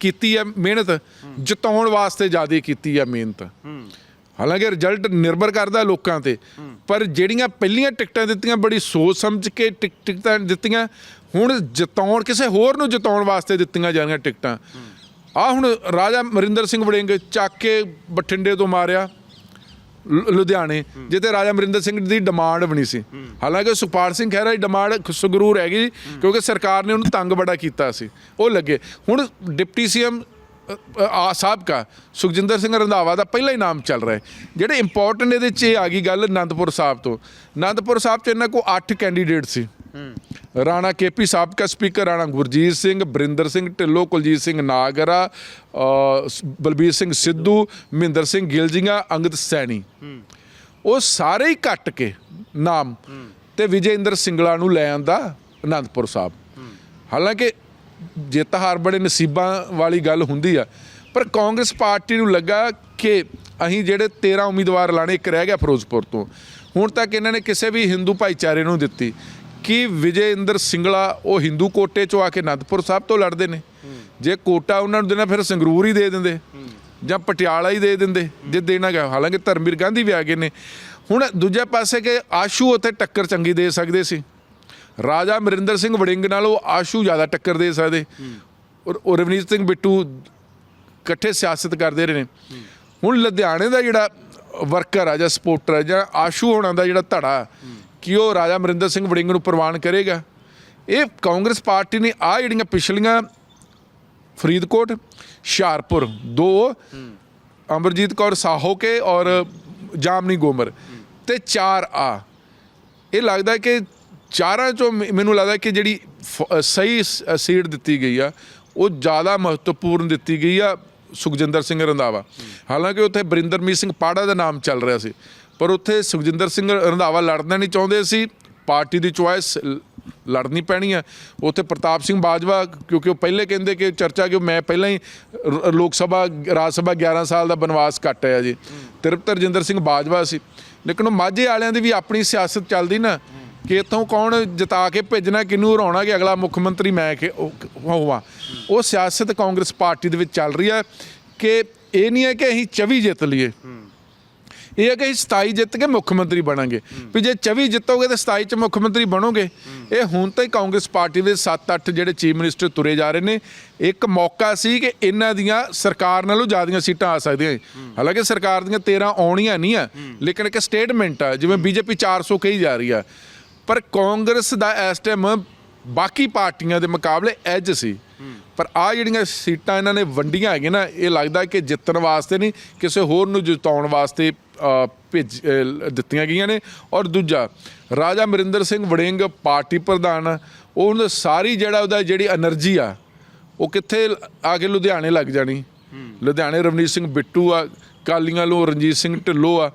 ਕੀਤੀ ਹੈ ਮਿਹਨਤ, ਜਿਤਾਉਣ ਵਾਸਤੇ ਜ਼ਿਆਦਾ ਕੀਤੀ ਹੈ ਮਿਹਨਤ। ਹਾਲਾਂਕਿ ਰਿਜ਼ਲਟ ਨਿਰਭਰ ਕਰਦਾ ਲੋਕਾਂ ਤੇ, ਪਰ ਜਿਹੜੀਆਂ ਪਹਿਲੀਆਂ ਟਿਕਟਾਂ ਦਿੱਤੀਆਂ, ਬੜੀ ਸੋਚ ਸਮਝ ਕੇ ਟਿਕ, ਟਿਕਟਾਂ ਦਿੱਤੀਆਂ, ਹੁਣ ਜਿਤਾਉਣ, ਕਿਸੇ ਹੋਰ ਨੂੰ ਜਿਤਾਉਣ ਵਾਸਤੇ ਦਿੱਤੀਆਂ ਜਾਂਦੀਆਂ ਟਿਕਟਾਂ। ਆ ਹੁਣ ਰਾਜਾ ਮਰਿੰਦਰ ਸਿੰਘ ਵੜਿੰਗ ਚੱਕ ਕੇ ਬਠਿੰਡੇ ਤੋਂ ਮਾਰਿਆ। ਲੁ- ਲੁਧਿਆਣੇ, ਜਿੱਥੇ ਰਾਜਾ ਅਮਰਿੰਦਰ ਸਿੰਘ ਦੀ ਡਿਮਾਂਡ ਬਣੀ ਸੀ। ਹਾਲਾਂਕਿ ਸੁਖਪਾਲ ਸਿੰਘ ਖਹਿਰਾ ਦੀ ਡਿਮਾਂਡ ਸੰਗਰੂਰ ਹੈਗੀ ਕਿਉਂਕਿ ਸਰਕਾਰ ਨੇ ਉਹਨੂੰ ਤੰਗ ਬੜਾ ਕੀਤਾ ਸੀ। ਉਹ ਲੱਗੇ। ਹੁਣ ਡਿਪਟੀ ਸੀਐਮ ਆ, ਸਾਬਕਾ ਸੁਖਜਿੰਦਰ ਸਿੰਘ ਰੰਧਾਵਾ ਦਾ ਪਹਿਲਾ ਹੀ ਨਾਮ ਚੱਲ ਰਿਹਾ ਹੈ। ਜਿਹੜੇ ਇੰਪੋਰਟੈਂਟ ਇਹਦੇ 'ਚ ਇਹ ਆ ਗਈ ਗੱਲ ਅਨੰਦਪੁਰ ਸਾਹਿਬ ਤੋਂ। ਅਨੰਦਪੁਰ ਸਾਹਿਬ 'ਚ ਇਹਨਾਂ ਕੋਲ 8 ਕੈਂਡੀਡੇਟ ਸੀ। ਰਾਣਾ ਕੇਪੀ ਸਾਬਕਾ ਸਪੀਕਰ ਰਾਣਾ ਗੁਰਜੀਤ ਸਿੰਘ ਬਰਿੰਦਰ ਸਿੰਘ ਢਿੱਲੋਂ ਕੁਲਜੀਤ ਸਿੰਘ ਨਾਗਰਾ ਬਲਬੀਰ ਸਿੰਘ ਸਿੱਧੂ ਮਹਿੰਦਰ ਸਿੰਘ ਗਿਲਜੀਆਂ ਅੰਗਦ ਸੈਣੀ। ਉਹ ਸਾਰੇ ਹੀ ਕੱਟ ਕੇ ਨਾਮ ਤੇ ਵਿਜੇ ਇੰਦਰ ਸਿੰਗਲਾ ਨੂੰ ਲੈ ਆਂਦਾ ਅਨੰਦਪੁਰ ਸਾਹਿਬ। ਹਾਲਾਂਕਿ ਜਿੱਤ ਹਾਰ ਬੜੇ ਨਸੀਬਾਂ ਵਾਲੀ ਗੱਲ ਹੁੰਦੀ ਆ ਪਰ ਕਾਂਗਰਸ ਪਾਰਟੀ ਨੂੰ ਲੱਗਾ ਕਿ ਅਸੀਂ ਜਿਹੜੇ 13 ਉਮੀਦਵਾਰ ਲਾਣੇ ਇੱਕ ਰਹਿ ਗਿਆ ਫਿਰੋਜ਼ਪੁਰ ਤੋਂ। ਹੁਣ ਤੱਕ ਇਹਨਾਂ ਨੇ ਕਿਸੇ ਵੀ ਹਿੰਦੂ ਭਾਈਚਾਰੇ ਨੂੰ ਦਿੱਤੀ। ਕਿ ਵਿਜੇ ਇੰਦਰ ਸਿੰਗਲਾ ਉਹ ਹਿੰਦੂ ਕੋਟੇ ਚੋਂ ਆ ਕੇ ਅਨੰਦਪੁਰ ਸਾਹਿਬ ਤੋਂ ਲੜਦੇ ਨੇ। ਜੇ ਕੋਟਾ ਉਹਨਾਂ ਨੂੰ ਦੇਣਾ ਫਿਰ ਸੰਗਰੂਰ ਹੀ ਦੇ ਦਿੰਦੇ, ਜਾਂ ਪਟਿਆਲਾ ਹੀ ਦੇ ਦਿੰਦੇ, ਜੇ ਦੇਣਾ ਗਿਆ ਹਾਲਾਂਕਿ ਧਰਮਵੀਰ ਗਾਂਧੀ ਵੀ ਆ ਗਏ ਨੇ। ਹੁਣ ਦੂਜੇ ਪਾਸੇ ਕਿ ਆਸ਼ੂ ਉੱਥੇ ਟੱਕਰ ਚੰਗੀ ਦੇ ਸਕਦੇ ਸੀ। ਰਾਜਾ ਅਮਰਿੰਦਰ ਸਿੰਘ ਵੜਿੰਗ ਨਾਲ ਉਹ ਆਸ਼ੂ ਜ਼ਿਆਦਾ ਟੱਕਰ ਦੇ ਸਕਦੇ। ਔਰ ਔਰ ਰਵਨੀਤ ਸਿੰਘ ਬਿੱਟੂ ਇਕੱਠੇ ਸਿਆਸਤ ਕਰਦੇ ਰਹੇ ਨੇ। ਹੁਣ ਲੁਧਿਆਣੇ ਦਾ ਜਿਹੜਾ ਵਰਕਰ ਆ ਜਾਂ ਸਪੋਰਟਰ ਆ ਜਾਂ ਆਸ਼ੂ ਹੋਣਾ ਦਾ ਜਿਹੜਾ ਧੜਾ ਕਿ ਉਹ ਰਾਜਾ ਅਮਰਿੰਦਰ ਸਿੰਘ ਵੜਿੰਗ ਨੂੰ ਪ੍ਰਵਾਨ ਕਰੇਗਾ? ਇਹ ਕਾਂਗਰਸ ਪਾਰਟੀ ਨੇ ਆ ਜਿਹੜੀਆਂ ਪਿਛਲੀਆਂ ਫਰੀਦਕੋਟ, ਹੁਸ਼ਿਆਰਪੁਰ, ਦੋ ਅਮਰਜੀਤ ਕੌਰ ਸਾਹੋ ਕੇ ਔਰ ਜਾਮਨੀ ਗੋਮਰ ਤੇ ਚਾਰ ਆ। ਇਹ ਲੱਗਦਾ ਕਿ ਚਾਰਾਂ ਚੋਂ ਮੈਨੂੰ ਲੱਗਦਾ ਕਿ ਜਿਹੜੀ ਫ- ਸਹੀ ਸ- ਸੀਟ ਦਿੱਤੀ ਗਈ ਆ, ਉਹ ਜ਼ਿਆਦਾ ਮਹੱਤਵਪੂਰਨ ਦਿੱਤੀ ਗਈ ਆ ਸੁਖਜਿੰਦਰ ਸਿੰਘ ਰੰਧਾਵਾ। ਹਾਲਾਂਕਿ ਉੱਥੇ ਬਰਿੰਦਰਮੀਤ ਸਿੰਘ ਪਾੜਾ ਦਾ ਨਾਮ ਚੱਲ ਰਿਹਾ ਸੀ। ਪਰ ਉੱਥੇ ਸੁਖਜਿੰਦਰ ਸਿੰਘ ਰੰਧਾਵਾ ਲੜਨਾ ਨਹੀਂ ਚਾਹੁੰਦੇ ਸੀ। ਪਾਰਟੀ ਦੀ ਚੁਆਇਸ ਲੜਨੀ ਪੈਣੀ ਹੈ। ਉੱਥੇ ਪ੍ਰਤਾਪ ਸਿੰਘ ਬਾਜਵਾ, ਕਿਉਂਕਿ ਉਹ ਪਹਿਲੇ ਕਹਿੰਦੇ ਕਿ ਚਰਚਾ ਕਿ ਮੈਂ ਪਹਿਲਾਂ ਹੀ ਰ- ਲੋਕ ਸਭਾ, ਰਾਜ ਸਭਾ 11 ਸਾਲ ਦਾ ਬਨਵਾਸ ਕੱਟ ਆਇਆ ਜੀ। ਤ੍ਰਿਪਤ ਰਜਿੰਦਰ ਸਿੰਘ ਬਾਜਵਾ ਸੀ। ਲੇਕਿਨ ਉਹ ਮਾਝੇ ਵਾਲਿਆਂ ਦੀ ਵੀ ਆਪਣੀ ਸਿਆਸਤ ਚੱਲਦੀ ਨਾ, ਕਿ ਇੱਥੋਂ ਕੌਣ ਜਿਤਾ ਕੇ ਭੇਜਣਾ, ਕਿਹਨੂੰ ਹਰਾਉਣਾ ਕਿ ਅਗਲਾ ਮੁੱਖ ਮੰਤਰੀ ਮੈਂ ਕਿ ਹੋਵਾਂ। ਉਹ ਸਿਆਸਤ ਕਾਂਗਰਸ ਪਾਰਟੀ ਦੇ ਵਿੱਚ ਚੱਲ ਰਹੀ ਹੈ ਕਿ ਇਹ ਨਹੀਂ ਹੈ ਕਿ ਅਸੀਂ 24 ਜਿੱਤ ਲਈਏ। ਇਹ ਹੈ ਕਿ ਅਸੀਂ 27 ਜਿੱਤ ਕੇ ਮੁੱਖ ਮੰਤਰੀ ਬਣਾਂਗੇ। ਵੀ ਜੇ 24 ਜਿੱਤੋਗੇ ਤੇ 27 ਚ ਮੁੱਖ ਮੰਤਰੀ ਬਣੋਗੇ। ਇਹ ਹੁਣ ਤਾਂ ਹੀ ਕਾਂਗਰਸ ਪਾਰਟੀ ਦੇ 7-8 ਜਿਹੜੇ ਚੀਫ ਮਿਨਿਸਟਰ ਤੁਰੇ ਜਾ ਰਹੇ ਨੇ। ਇੱਕ ਮੌਕਾ ਸੀ ਕਿ ਇਹਨਾਂ ਦੀਆਂ ਸਰਕਾਰ ਨਾਲੋਂ ਜ਼ਿਆਦੀਆਂ ਸੀਟਾਂ ਆ ਸਕਦੀਆਂ ਹਾਲਾਂਕਿ ਸਰਕਾਰ ਦੀਆਂ 13 ਆਉਣੀਆਂ ਨਹੀਂ ਆ। ਲੇਕਿਨ ਇੱਕ ਸਟੇਟਮੈਂਟ ਆ, ਜਿਵੇਂ ਬੀਜੇਪੀ 400 ਕਹੀ ਜਾ ਰਹੀ ਆ। ਪਰ ਕਾਂਗਰਸ ਦਾ ਇਸ ਟਾਈਮ ਬਾਕੀ ਪਾਰਟੀਆਂ ਦੇ ਮੁਕਾਬਲੇ ਐਜ ਸੀ। ਪਰ ਆ ਜਿਹੜੀਆਂ ਸੀਟਾਂ ਇਹਨਾਂ ਨੇ ਵੰਡੀਆਂ ਹੈਗੀਆਂ ਨਾ, ਇਹ ਲੱਗਦਾ ਕਿ ਜਿੱਤਣ ਵਾਸਤੇ ਨਹੀਂ, ਕਿਸੇ ਹੋਰ ਨੂੰ ਜਿਤਾਉਣ ਵਾਸਤੇ ਭੇਜ ਦਿੱਤੀਆਂ ਗਈਆਂ ਨੇ। ਔਰ ਦੂਜਾ ਰਾਜਾ ਮਰਿੰਦਰ ਸਿੰਘ ਵੜਿੰਗ ਪਾਰਟੀ ਪ੍ਰਧਾਨ ਉਹਨ ਸਾਰੀ ਜਿਹੜਾ ਉਹਦਾ ਜਿਹੜੀ એનર્ਜੀ ਆ ਉਹ ਕਿੱਥੇ ਆ ਕੇ ਲੁਧਿਆਣੇ ਲੱਗ ਜਾਣੀ। ਲੁਧਿਆਣੇ ਰਵਨੀਤ ਸਿੰਘ ਬਿੱਟੂ ਆ ਕਾਲੀਆਂ ਲੋ ਰਣਜੀਤ ਸਿੰਘ ਢਿੱਲੋਂ ਆ।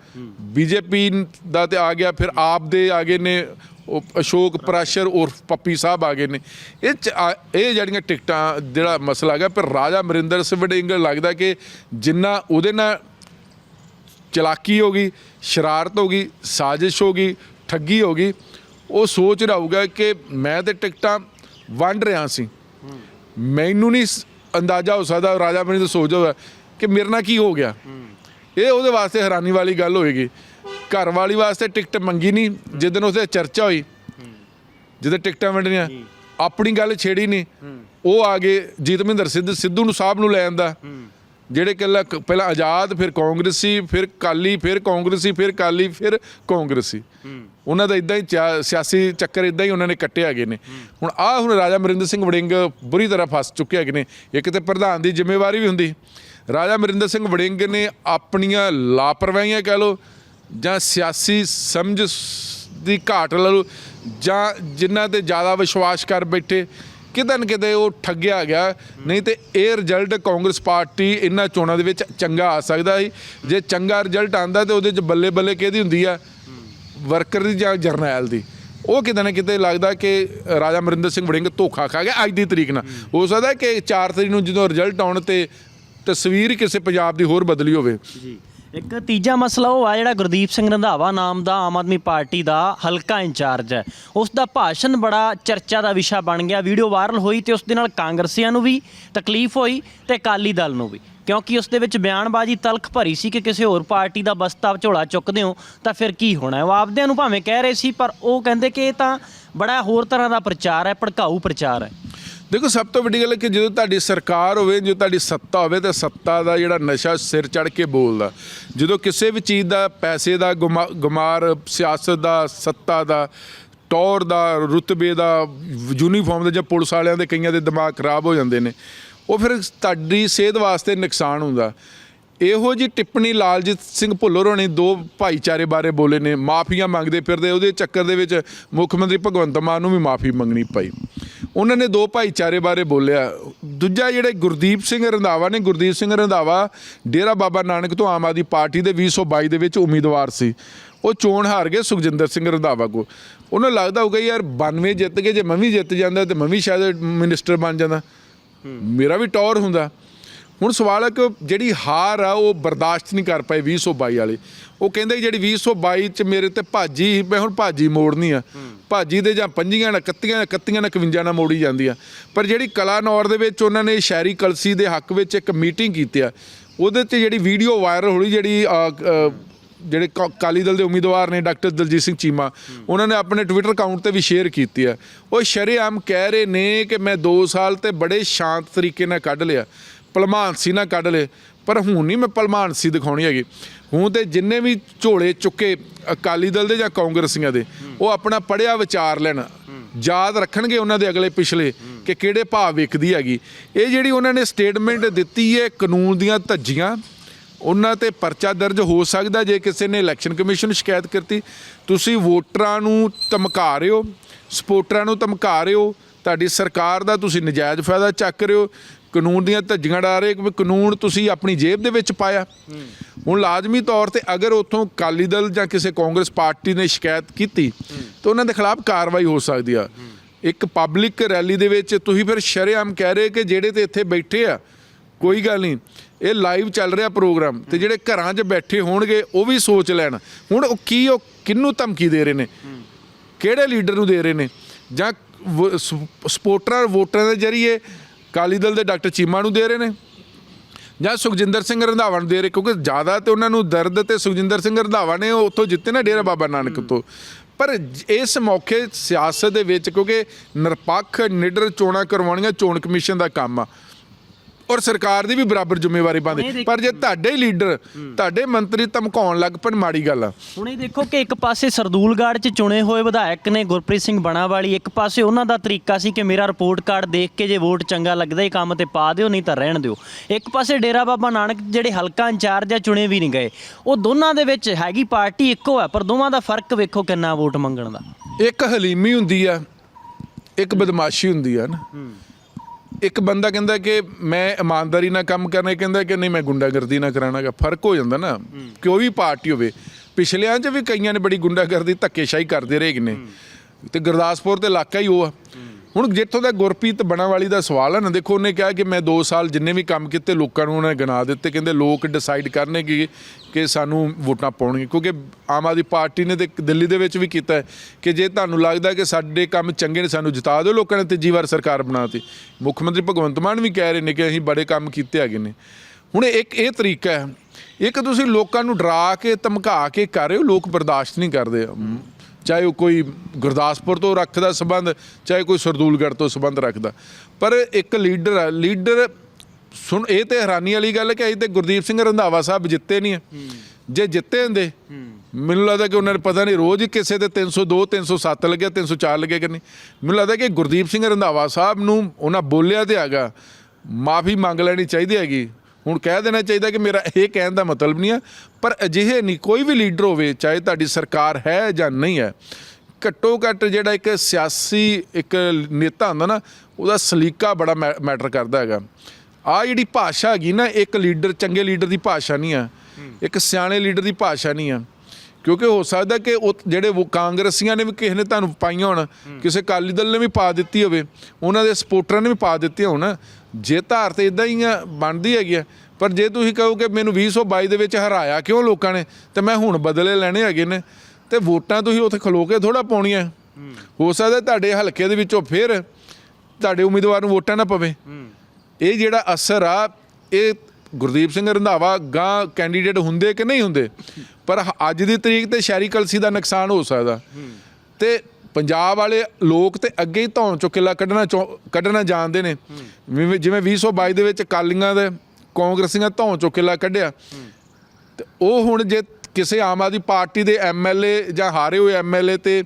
ਬੀਜੇਪੀ ਦਾ ਤੇ ਆ ਗਿਆ ਫਿਰ ਆਪ ਦੇ ਆਗੇ ਨੇ ਉਹ ਅਸ਼ੋਕ ਪ੍ਰਾਸ਼ਰ ਔਰ ਪੱਪੀ ਸਾਹਿਬ ਆ ਗਏ ਨੇ। ਇਹ ਚ ਇਹ ਜਿਹੜੀਆਂ ਟਿਕਟਾਂ ਜਿਹੜਾ ਮਸਲਾ ਹੈਗਾ ਪਰ ਰਾਜਾ ਮਰਿੰਦਰ ਸਿੰਘ ਵੜਿੰਗ ਲੱਗਦਾ ਕਿ ਜਿੰਨਾ ਉਹਦੇ ਨਾਲ ਚਲਾਕੀ ਹੋ ਗਈ ਸ਼ਰਾਰਤ ਹੋ ਗਈ ਸਾਜ਼ਿਸ਼ ਹੋ ਗਈ ਠੱਗੀ ਹੋ ਗਈ। ਉਹ ਸੋਚ ਰਿਹਾ ਹੋਊਗਾ ਕਿ ਮੈਂ ਤੇ ਟਿਕਟਾਂ ਵੰਡ ਰਿਹਾ ਸੀ। ਮੈਨੂੰ ਨਹੀਂ ਅੰਦਾਜ਼ਾ ਹੋ ਸਕਦਾ ਰਾਜਾ ਬਣੀ ਤਾਂ ਸੋਚ ਹੋਵੇ ਕਿ ਮੇਰੇ ਨਾਲ ਕੀ ਹੋ ਗਿਆ। ਇਹ ਉਹਦੇ ਵਾਸਤੇ ਹੈਰਾਨੀ ਵਾਲੀ ਗੱਲ ਹੋਏਗੀ। ਘਰ ਵਾਲੀ ਵਾਸਤੇ ਟਿਕਟ ਮੰਗੀ ਨਹੀਂ ਜਿੱਦਨ ਉਸਦੇ ਚਰਚਾ ਹੋਈ। ਜਿਹਦੇ ਟਿਕਟਾਂ ਵੰਡਣੀਆਂ ਆਪਣੀ ਗੱਲ ਛੇੜੀ ਨਹੀਂ। ਉਹ ਆ ਗਏ ਜੀਤਮਿੰਦਰ ਸਿੱਧ ਸਿੱਧੂ ਨੂੰ ਸਾਹਿਬ ਨੂੰ ਲੈ ਆਂਦਾ। ਜਿਹੜੇ ਕੱਲਾ ਪਹਿਲਾਂ ਆਜ਼ਾਦ, ਫਿਰ ਕਾਂਗਰਸੀ, ਫਿਰ ਕਾਲੀ, ਫਿਰ ਕਾਂਗਰਸੀ, ਫਿਰ ਕਾਲੀ, ਫਿਰ ਕਾਂਗਰਸੀ। ਉਹਨਾਂ ਦਾ ਇਦਾਂ ਹੀ ਚਾ- ਸਿਆਸੀ ਚੱਕਰ ਇਦਾਂ ਹੀ ਉਹਨਾਂ ਨੇ ਕੱਟੇ ਹੈਗੇ ਨੇ। ਹੁਣ ਆ ਹੁਣ ਰਾਜਾ ਅਮਰਿੰਦਰ ਸਿੰਘ ਵੜਿੰਗ ਬੁਰੀ ਤਰ੍ਹਾਂ ਫਸ ਚੁੱਕੇ ਹੈਗੇ ਨੇ। ਇੱਕ ਤੇ ਪ੍ਰਧਾਨ ਦੀ ਜ਼ਿੰਮੇਵਾਰੀ ਵੀ ਹੁੰਦੀ। ਰਾਜਾ ਅਮਰਿੰਦਰ ਸਿੰਘ ਵੜਿੰਗ ਨੇ ਆਪਣੀਆਂ ਲਾਪਰਵਾਹੀਆਂ ਕਹਿ ਲਓ, ਜਾਂ ਸਿਆਸੀ ਸਮਝ ਦੀ ਘਾਟ ਲਾ ਲਓ, ਜਾਂ ਜਿਨ੍ਹਾਂ ਤੇ ਜ਼ਿਆਦਾ ਵਿਸ਼ਵਾਸ ਕਰ ਬੈਠੇ ਕਿਤੇ ਨਾ ਕਿਤੇ ਉਹ ਠੱਗਿਆ ਗਿਆ। ਨਹੀਂ ਤੇ ਇਹ ਰਿਜ਼ਲਟ ਕਾਂਗਰਸ ਪਾਰਟੀ ਇਹਨਾਂ ਚੋਣਾਂ ਦੇ ਵਿੱਚ ਚੰਗਾ ਆ ਸਕਦਾ ਸੀ। ਜੇ ਚੰਗਾ ਰਿਜ਼ਲਟ ਆਂਦਾ ਤੇ ਉਹਦੇ ਚ ਬੱਲੇ ਬੱਲੇ ਕਿਹਦੀ ਹੁੰਦੀ ਆ? ਵਰਕਰ ਦੀ ਜਾਂ ਜਰਨੈਲ ਦੀ। ਉਹ ਕਿਤੇ ਨਾ ਕਿਤੇ ਲੱਗਦਾ ਕਿ ਰਾਜਾ ਅਮਰਿੰਦਰ ਸਿੰਘ ਵੜਿੰਗ ਧੋਖਾ ਖਾ ਗਿਆ ਅੱਜ ਦੀ ਤਰੀਕ ਨਾਲ। ਹੋ ਸਕਦਾ ਕਿ 4 ਤਰੀਕ ਨੂੰ ਜਦੋਂ ਰਿਜ਼ਲਟ ਆਉਣ ਤੇ ਤਸਵੀਰ ਕਿਸੇ ਪੰਜਾਬ ਦੀ ਹੋਰ ਬਦਲੀ ਹੋਵੇ। ਜੀ। ਇੱਕ ਤੀਜਾ ਮਸਲਾ ਉਹ ਆ ਜਿਹੜਾ ਗੁਰਦੀਪ ਸਿੰਘ ਰੰਧਾਵਾ ਨਾਮ ਦਾ ਆਮ ਆਦਮੀ ਪਾਰਟੀ ਦਾ ਹਲਕਾ ਇੰਚਾਰਜ ਹੈ। ਉਸ ਦਾ ਭਾਸ਼ਣ ਬੜਾ ਚਰਚਾ ਦਾ ਵਿਸ਼ਾ ਬਣ ਗਿਆ। ਵੀਡੀਓ ਵਾਇਰਲ ਹੋਈ ਤੇ ਉਸ ਦੇ ਨਾਲ ਕਾਂਗਰਸੀਆਂ ਨੂੰ ਵੀ ਤਕਲੀਫ ਹੋਈ ਤੇ ਅਕਾਲੀ ਦਲ ਨੂੰ ਵੀ। ਕਿਉਂਕਿ ਉਸ ਦੇ ਵਿੱਚ ਬਿਆਨਬਾਜ਼ੀ ਤਲਖ ਭਰੀ ਸੀ ਕਿ ਕਿਸੇ ਹੋਰ ਪਾਰਟੀ ਦਾ ਬਸਤਾ ਝੋਲਾ ਚੁੱਕਦੇ ਹੋ ਤਾਂ ਫਿਰ ਕੀ ਹੋਣਾ ਉਹ ਆਪਦਿਆਂ ਨੂੰ ਭਾਵੇਂ ਕਹਿ ਰਹੇ ਸੀ, ਪਰ ਉਹ ਕਹਿੰਦੇ ਕਿ ਇਹ ਤਾਂ ਬੜਾ ਹੋਰ ਤਰ੍ਹਾਂ ਦਾ ਪ੍ਰਚਾਰ ਹੈ, ਭੜਕਾਊ ਪ੍ਰਚਾਰ ਹੈ। ਦੇਖੋ, ਸਭ ਤੋਂ ਵੱਡੀ ਗੱਲ ਹੈ ਕਿ ਜਦੋਂ ਤੁਹਾਡੀ ਸਰਕਾਰ ਹੋਵੇ, ਜਦੋਂ ਤੁਹਾਡੀ ਸੱਤਾ ਹੋਵੇ, ਤਾਂ ਸੱਤਾ ਦਾ ਜਿਹੜਾ ਨਸ਼ਾ ਸਿਰ ਚੜ ਕੇ ਬੋਲਦਾ। ਜਦੋਂ ਕਿਸੇ ਵੀ ਚੀਜ਼ ਦਾ, ਪੈਸੇ ਦਾ ਗੁਮਾ- ਗੁਮਾਰ, ਸਿਆਸਤ ਦਾ, ਸੱਤਾ ਦਾ ਟੌਰ ਦਾ, ਰੁਤਬੇ ਦਾ, ਯੂਨੀਫਾਰਮ ਦਾ ਜਾਂ ਪੁਲਿਸ ਵਾਲਿਆਂ ਦੇ ਕਈਆਂ ਦੇ ਦਿਮਾਗ ਖਰਾਬ ਹੋ ਜਾਂਦੇ ਨੇ, ਉਹ ਫਿਰ ਤੁਹਾਡੀ ਸਿਹਤ ਵਾਸਤੇ ਨੁਕਸਾਨ ਹੁੰਦਾ। ਇਹੋ ਜੀ ਟਿੱਪਣੀ ਲਾਲਜੀਤ ਸਿੰਘ ਭੁੱਲਰ ਹੋਣੀ ਦੋ ਭਾਈਚਾਰੇ ਬਾਰੇ ਬੋਲੇ ਨੇ, ਮਾਫੀਆਂ ਮੰਗਦੇ ਫਿਰਦੇ, ਉਹਦੇ ਚੱਕਰ ਦੇ ਵਿੱਚ ਮੁੱਖ ਮੰਤਰੀ ਭਗਵੰਤ ਮਾਨ ਨੂੰ ਵੀ ਮਾਫੀ ਮੰਗਣੀ ਪਈ। ਉਹਨਾਂ ਨੇ ਦੋ ਭਾਈਚਾਰੇ ਬਾਰੇ ਬੋਲਿਆ। ਦੂਜਾ ਜਿਹੜੇ ਗੁਰਦੀਪ ਸਿੰਘ ਰੰਧਾਵਾ ਨੇ, ਗੁਰਦੀਪ ਸਿੰਘ ਰੰਧਾਵਾ ਡੇਰਾ ਬਾਬਾ ਨਾਨਕ ਤੋਂ ਆਮ ਆਦਮੀ ਪਾਰਟੀ ਦੇ 2022 ਦੇ ਵਿੱਚ ਉਮੀਦਵਾਰ ਸੀ। ਉਹ ਚੋਣ ਹਾਰ ਗਏ ਸੁਖਜਿੰਦਰ ਸਿੰਘ ਰੰਧਾਵਾ ਕੋ ਉਹਨੂੰ ਲੱਗਦਾ ਹੋਊਗਾ ਯਾਰ 92 ਜਿੱਤ ਗਏ, ਜੇ ਮੈਂ ਵੀ ਜਿੱਤ ਜਾਂਦਾ ਤੇ ਮੈਂ ਵੀ ਸ਼ਾਇਦ ਮਿਨਿਸਟਰ ਬਣ ਜਾਂਦਾ। ਮੇਰਾ ਵੀ ਟੌਰ ਹੁੰਦਾ। ਹੁਣ ਸਵਾਲ ਹੈ ਕਿ ਜਿਹੜੀ ਹਾਰ ਆ ਉਹ ਬਰਦਾਸ਼ਤ ਨਹੀਂ ਕਰ ਪਏ 2022 ਵਾਲੇ। ਉਹ ਕਹਿੰਦੇ ਜਿਹੜੀ 2022 ਚ ਮੇਰੇ ਤੇ ਭਾਜੀ ਸੀ, ਮੈਂ ਹੁਣ ਭਾਜੀ ਮੋੜਨੀ ਆ। ਭਾਜੀ ਦੇ ਜਾਂ ਪੰਜੀਆਂ ਨਾਲ ਕੱਤੀਆਂ ਨਾਲ ਕੱਤੀਆਂ ਨਾਲ 51 ਨਾਲ ਮੋੜੀ ਜਾਂਦੀ ਆ। ਪਰ ਜਿਹੜੀ ਕਲਾਨੌਰ ਦੇ ਵਿੱਚ ਉਹਨਾਂ ਨੇ ਸ਼ਹਿਰੀ ਕਲਸੀ ਦੇ ਹੱਕ ਵਿੱਚ ਇੱਕ ਮੀਟਿੰਗ ਕੀਤੀ ਆ। ਉਹਦੇ ਤੇ ਜਿਹੜੀ ਵੀਡੀਓ ਵਾਇਰਲ ਹੋਈ ਜਿਹੜੀ ਜਿਹੜੇ ਕਾ- ਅਕਾਲੀ ਦਲ ਦੇ ਉਮੀਦਵਾਰ ਨੇ ਡਾਕਟਰ ਦਲਜੀਤ ਸਿੰਘ ਚੀਮਾ ਉਹਨਾਂ ਨੇ ਆਪਣੇ ਟਵਿੱਟਰ ਅਕਾਊਂਟ ਤੇ ਵੀ ਸ਼ੇਅਰ ਕੀਤੀ ਹੈ ਉਹ ਸ਼ਰੇਆਮ ਕਹਿ ਰਹੇ ਨੇ ਕਿ ਮੈਂ 2 ਸਾਲ ਤੇ ਬੜੇ ਸ਼ਾਂਤ ਤਰੀਕੇ ਨਾਲ ਕੱਢ ਲਿਆ। ਭਲਮਾਨਸੀ ਨਾ ਕੱਢ ਲਏ ਪਰ ਹੁਣ ਨਹੀਂ ਮੈਂ ਭਲਮਾਨਸੀ ਦਿਖਾਉਣੀ ਹੈਗੀ। ਹੁਣ ਤੇ ਜਿੰਨੇ ਵੀ ਝੋਲੇ ਚੁੱਕੇ ਅਕਾਲੀ ਦਲ ਦੇ ਜਾਂ ਕਾਂਗਰਸੀਆਂ ਦੇ, ਉਹ ਆਪਣਾ ਪੜਿਆ ਵਿਚਾਰ ਲੈਣ। ਯਾਦ ਰੱਖਣਗੇ ਉਹਨਾਂ ਦੇ ਅਗਲੇ ਪਿਛਲੇ ਕਿ ਕਿਹੜੇ ਭਾਵ ਵਿਕਦੀ ਹੈਗੀ। ਇਹ ਜਿਹੜੀ ਉਹਨਾਂ ਨੇ ਸਟੇਟਮੈਂਟ ਦਿੱਤੀ ਹੈ ਕਾਨੂੰਨ ਦੀਆਂ ਧੱਜੀਆਂ, ਉਹਨਾਂ ਤੇ ਪਰਚਾ ਦਰਜ ਹੋ ਸਕਦਾ ਜੇ ਕਿਸੇ ਨੇ ਇਲੈਕਸ਼ਨ ਕਮਿਸ਼ਨ ਸ਼ਿਕਾਇਤ ਕਰਤੀ ਤੁਸੀਂ ਵੋਟਰਾਂ ਨੂੰ ਧਮਕਾ ਰਹੇ ਹੋ ਸਪੋਰਟਰਾਂ ਨੂੰ ਧਮਕਾ ਰਹੇ ਹੋ, ਤੁਹਾਡੀ ਸਰਕਾਰ ਦਾ ਤੁਸੀਂ ਨਜਾਇਜ਼ ਫਾਇਦਾ ਚੱਕ ਰਹੇ ਹੋ ਕਾਨੂੰਨ ਦੀਆਂ ਧੱਜੀਆਂ ਡਾ ਰਹੇ ਕਿ ਕਾਨੂੰਨ ਤੁਸੀਂ ਆਪਣੀ ਜੇਬ ਦੇ ਵਿੱਚ ਪਾਇਆ। ਹੁਣ ਲਾਜ਼ਮੀ ਤੌਰ ਤੇ ਅਗਰ ਉਥੋਂ ਕਾਲੀ ਦਲ ਜਾਂ ਕਿਸੇ ਕਾਂਗਰਸ ਪਾਰਟੀ ਨੇ ਸ਼ਿਕਾਇਤ ਕੀਤੀ, ਤਾਂ ਉਹਨਾਂ ਦੇ ਖਿਲਾਫ ਕਾਰਵਾਈ ਹੋ ਸਕਦੀ ਆ। ਇੱਕ ਪਬਲਿਕ ਰੈਲੀ ਦੇ ਵਿੱਚ ਤੁਸੀਂ ਫਿਰ ਸ਼ਰੇਆਮ ਕਹਿ ਰਹੇ ਕਿ ਜਿਹੜੇ ਤੇ ਇੱਥੇ ਬੈਠੇ ਆ, ਕੋਈ ਗੱਲ ਨਹੀਂ, ਇਹ ਲਾਈਵ ਚੱਲ ਰਿਹਾ ਪ੍ਰੋਗਰਾਮ ਤੇ ਜਿਹੜੇ ਘਰਾਂ 'ਚ ਬੈਠੇ ਹੋਣਗੇ, ਉਹ ਵੀ ਸੋਚ ਲੈਣ। ਹੁਣ ਉਹ ਕੀ, ਉਹ ਕਿਹਨੂੰ ਧਮਕੀ ਦੇ ਰਹੇ ਨੇ? ਕਿਹੜੇ ਲੀਡਰ ਨੂੰ ਦੇ ਰਹੇ ਨੇ? ਜਾਂ ਵ- ਸਪੋਰਟਰਾਂ ਵੋਟਰਾਂ ਦੇ ਜਰੀਏ ਕਾਲੀ ਦਲ ਦੇ ਡਾਕਟਰ ਚੀਮਾ ਨੂੰ ਦੇ ਰਹੇ ਨੇ ਜਾਂ ਸੁਖਜਿੰਦਰ ਸਿੰਘ ਰੰਧਾਵਾ ਨੂੰ ਦੇ ਰਹੇ, ਕਿਉਂਕਿ ਜ਼ਿਆਦਾ ਤੇ ਉਹਨਾਂ ਨੂੰ ਦਰਦ ਤੇ ਸੁਖਜਿੰਦਰ ਸਿੰਘ ਰੰਧਾਵਾ ਨੇ ਉਹ ਉੱਥੋਂ ਜਿੱਤੇ ਨਾ ਡੇਰਾ ਬਾਬਾ ਨਾਨਕ ਤੋਂ। ਪਰ ਇਸ ਮੌਕੇ ਸਿਆਸਤ ਦੇ ਵਿੱਚ ਕਿਉਂਕਿ ਨਿਰਪੱਖ, ਨਿਡਰ ਚੋਣਾਂ ਕਰਵਾਉਣੀਆਂ ਚੋਣ ਕਮਿਸ਼ਨ ਦਾ ਕੰਮ ਆ। ਔਰ ਸਰਕਾਰ ਦੀ ਵੀ ਬਰਾਬਰ ਜ਼ਿੰਮੇਵਾਰੀ ਇਹ ਬਣਦੀ ਪਰ ਜੇ ਤੁਹਾਡੇ ਲੀਡਰ ਤੁਹਾਡੇ ਮੰਤਰੀ ਧਮਕਾਉਣ ਲੱਗ ਪੈਣ ਮਾੜੀ ਗੱਲ ਆ। ਹੁਣ ਇਹ ਦੇਖੋ ਕਿ ਇੱਕ ਪਾਸੇ ਸਰਦੂਲਗੜ੍ਹ 'ਚ ਚੁਣੇ ਹੋਏ ਵਿਧਾਇਕ ਨੇ ਗੁਰਪ੍ਰੀਤ ਸਿੰਘ ਬਣਾਵਾਲੀ ਇੱਕ ਪਾਸੇ ਉਹਨਾਂ ਦਾ ਤਰੀਕਾ ਸੀ ਕਿ ਮੇਰਾ ਰਿਪੋਰਟ ਕਾਰਡ ਦੇਖ ਕੇ ਜੇ ਵੋਟ ਚੰਗਾ ਲੱਗਦਾ ਹੀ ਕੰਮ ਤੇ ਪਾ ਦਿਓ ਨਹੀਂ ਤਾਂ ਰਹਿਣ ਦਿਓ। ਇੱਕ ਪਾਸੇ ਡੇਰਾ ਬਾਬਾ ਨਾਨਕ ਜਿਹੜੇ ਹਲਕਾ ਇੰਚਾਰਜ ਆ ਚੁਣੇ ਵੀ ਨਹੀਂ ਗਏ। ਉਹ ਦੋਨਾਂ ਦੇ ਵਿੱਚ ਹੈਗੀ ਪਾਰਟੀ ਇੱਕੋ ਹੈ ਪਰ ਦੋਵਾਂ ਦਾ ਫ਼ਰਕ ਵੇਖੋ ਕਿੰਨਾ ਵੋਟ ਮੰਗਣ ਦਾ। ਇੱਕ ਹਲੀਮੀ ਹੁੰਦੀ ਆ ਇੱਕ ਬਦਮਾਸ਼ੀ ਹੁੰਦੀ ਆ ਨਾ। ਇੱਕ ਬੰਦਾ ਕਹਿੰਦਾ ਕਿ ਮੈਂ ਇਮਾਨਦਾਰੀ ਨਾਲ ਕੰਮ ਕਰਨਾ ਕਹਿੰਦਾ ਕਿ ਨਹੀਂ ਮੈਂ ਗੁੰਡਾਗਰਦੀ ਨਾਲ ਕਰਾਣਾਗਾ ਫ਼ਰਕ ਹੋ ਜਾਂਦਾ ਨਾ। ਕੋਈ ਵੀ ਪਾਰਟੀ ਹੋਵੇ। ਪਿਛਲਿਆਂ 'ਚ ਵੀ ਕਈਆਂ ਨੇ ਬੜੀ ਗੁੰਡਾਗਰਦੀ ਧੱਕੇਸ਼ਾਹੀ ਕਰਦੇ ਰਹੇ ਨੇ ਤੇ ਗੁਰਦਾਸਪੁਰ ਤੇ ਇਲਾਕਾ ਹੀ ਉਹ ਆ। ਹੁਣ ਜਿੱਥੋਂ ਦਾ ਗੁਰਪ੍ਰੀਤ ਬਣਾਵਾਲੀ ਦਾ ਸਵਾਲ ਹੈ ਨਾ, ਦੇਖੋ ਉਹਨੇ ਕਿਹਾ ਕਿ ਮੈਂ 2 ਸਾਲ ਜਿੰਨੇ ਵੀ ਕੰਮ ਕੀਤੇ ਲੋਕਾਂ ਨੂੰ ਉਹਨੇ ਗਿਣਾ ਦਿੱਤੇ, ਕਹਿੰਦੇ ਲੋਕ ਡਿਸਾਈਡ ਕਰਨਗੇ ਕਿ ਸਾਨੂੰ ਵੋਟਾਂ ਪਾਉਣਗੇ, ਕਿਉਂਕਿ ਆਮ ਆਦਮੀ ਪਾਰਟੀ ਨੇ ਤੇ ਦਿੱਲੀ ਦੇ ਵਿੱਚ ਵੀ ਕੀਤਾ ਕਿ ਜੇ ਤੁਹਾਨੂੰ ਲੱਗਦਾ ਕਿ ਸਾਡੇ ਕੰਮ ਚੰਗੇ ਨੇ, ਸਾਨੂੰ ਜਿਤਾ ਦਿਓ ਲੋਕਾਂ ਨੇ ਤੀਜੀ ਵਾਰ ਸਰਕਾਰ ਬਣਾਤੀ। ਮੁੱਖ ਮੰਤਰੀ ਭਗਵੰਤ ਮਾਨ ਵੀ ਕਹਿ ਰਹੇ ਨੇ ਕਿ ਅਸੀਂ ਬੜੇ ਕੰਮ ਕੀਤੇ ਹੈਗੇ ਨੇ। ਹੁਣ ਇੱਕ ਇਹ ਤਰੀਕਾ ਹੈ, ਇੱਕ ਤੁਸੀਂ ਲੋਕਾਂ ਨੂੰ ਡਰਾ ਕੇ, ਧਮਕਾ ਕੇ ਕਰ ਰਹੇ ਹੋ, ਲੋਕ ਬਰਦਾਸ਼ਤ ਨਹੀਂ ਕਰਦੇ। ਚਾਹੇ ਉਹ ਕੋਈ ਗੁਰਦਾਸਪੁਰ ਤੋਂ ਰੱਖਦਾ ਸਬੰਧ ਚਾਹੇ ਕੋਈ ਸਰਦੂਲਗੜ੍ਹ ਤੋਂ ਸਬੰਧ ਰੱਖਦਾ। ਪਰ ਇੱਕ ਲੀਡਰ ਹੈ ਲੀਡਰ ਸੁਣ ਇਹ ਤੇ ਹੈਰਾਨੀ ਵਾਲੀ ਗੱਲ ਹੈ ਕਿ ਅਜੇ ਤੇ ਗੁਰਦੀਪ ਸਿੰਘ ਰੰਧਾਵਾ ਸਾਹਿਬ ਜਿੱਤੇ ਨਹੀਂ ਹੈ। ਜੇ ਜਿੱਤੇ ਹੁੰਦੇ ਮੈਨੂੰ ਲੱਗਦਾ ਕਿ ਉਹਨਾਂ ਨੇ ਪਤਾ ਨਹੀਂ ਰੋਜ਼ ਹੀ ਕਿਸੇ ਦੇ 302 307 ਲੱਗਿਆ 304 ਲੱਗਿਆ ਕਿ ਨਹੀਂ। ਮੈਨੂੰ ਲੱਗਦਾ ਕਿ ਗੁਰਦੀਪ ਸਿੰਘ ਰੰਧਾਵਾ ਸਾਹਿਬ ਨੂੰ ਉਹਨਾਂ ਬੋਲਿਆ ਤੇ ਹੈਗਾ ਮਾਫੀ ਮੰਗ ਲੈਣੀ ਚਾਹੀਦੀ ਹੈਗੀ। ਹੁਣ ਕਹਿ ਦੇਣਾ ਚਾਹੀਦਾ ਕਿ ਮੇਰਾ ਇਹ ਕਹਿਣ ਦਾ ਮਤਲਬ ਨਹੀਂ ਹੈ, ਪਰ ਅਜਿਹੇ ਨਹੀਂ, ਕੋਈ ਵੀ ਲੀਡਰ ਹੋਵੇ, ਚਾਹੇ ਤੁਹਾਡੀ ਸਰਕਾਰ ਹੈ ਜਾਂ ਨਹੀਂ ਹੈ, ਘੱਟੋ ਘੱਟ ਜਿਹੜਾ ਇੱਕ ਸਿਆਸੀ ਇੱਕ ਨੇਤਾ ਹੁੰਦਾ ਨਾ, ਉਹਦਾ ਸਲੀਕਾ ਬੜਾ ਮੈ- ਮੈਟਰ ਕਰਦਾ ਹੈਗਾ। ਆ ਜਿਹੜੀ ਭਾਸ਼ਾ ਹੈਗੀ ਨਾ, ਇੱਕ ਲੀਡਰ, ਚੰਗੇ ਲੀਡਰ ਦੀ ਭਾਸ਼ਾ ਨਹੀਂ ਆ ਇੱਕ ਸਿਆਣੇ ਲੀਡਰ ਦੀ ਭਾਸ਼ਾ ਨਹੀਂ ਆ ਕਿਉਂਕਿ ਹੋ ਸਕਦਾ ਕਿ ਉਹ ਜਿਹੜੇ ਉਹ ਕਾਂਗਰਸੀਆਂ ਨੇ ਵੀ ਕਿਸੇ ਨੇ ਤੁਹਾਨੂੰ ਪਾਈਆਂ ਹੋਣ ਕਿਸੇ ਅਕਾਲੀ ਦਲ ਨੇ ਵੀ ਪਾ ਦਿੱਤੀ ਹੋਵੇ ਉਹਨਾਂ ਦੇ ਸਪੋਰਟਰਾਂ ਨੇ ਵੀ ਪਾ ਦਿੱਤੀ ਹੋਣ ਜੇ ਧਾਰ ਤੇ ਇਦਾਂ ਹੀ ਆ ਬਣਦੀ ਹੈਗੀ ਆ। ਪਰ ਜੇ ਤੁਸੀਂ ਕਹੋ ਕਿ ਮੈਨੂੰ 2022 ਦੇ ਵਿੱਚ ਹਰਾਇਆ ਕਿਉਂ ਲੋਕਾਂ ਨੇ ਤੇ ਮੈਂ ਹੁਣ ਬਦਲੇ ਲੈਣੇ ਹੈਗੇ ਨੇ ਤੇ ਵੋਟਾਂ ਤੁਸੀਂ ਉੱਥੇ ਖਲੋ ਕੇ ਥੋੜਾ ਪਾਉਣੀਆਂ। ਹੋ ਸਕਦਾ ਤੁਹਾਡੇ ਹਲਕੇ ਦੇ ਵਿੱਚੋਂ ਫਿਰ ਤੁਹਾਡੇ ਉਮੀਦਵਾਰ ਨੂੰ ਵੋਟਾਂ ਨਾ ਪਵੇ। ਇਹ ਜਿਹੜਾ ਅਸਰ ਆ ਇਹ ਗੁਰਦੀਪ ਸਿੰਘ ਰੰਧਾਵਾ ਗਾਂ ਕੈਂਡੀਡੇਟ ਹੁੰਦੇ ਕਿ ਨਹੀਂ ਹੁੰਦੇ? ਪਰ ਅੱਜ ਦੀ ਤਰੀਕ ਤੇ ਸ਼ਹਿਰੀ ਕਲਸੀ ਦਾ ਨੁਕਸਾਨ ਹੋ ਸਕਦਾ। ਤੇ ਪੰਜਾਬ ਵਾਲੇ ਲੋਕ ਤੇ ਅੱਗੇ ਹੀ ਧੌਣ ਚੋਂ ਕਿੱਲਾ ਕੱਢਣਾ ਚਾਹੁ- ਕੱਢਣਾ ਜਾਣਦੇ ਨੇ। ਜਿਵੇਂ ਜਿਵੇਂ 2022 ਦੇ ਵਿੱਚ ਕਾਲੀਆਂ ਦੇ ਕਾਂਗਰਸੀਆਂ ਧੌਣ ਚੋਂ ਕਿੱਲਾ ਕੱਢਿਆ। ਤੇ ਉਹ ਹੁਣ ਜੇ ਕਿਸੇ ਆਮ ਆਦਮੀ ਪਾਰਟੀ ਦੇ ਐਮਐਲਏ ਜਾਂ ਹਾਰੇ ਹੋਏ ਐਮਐਲਏ ਤੇ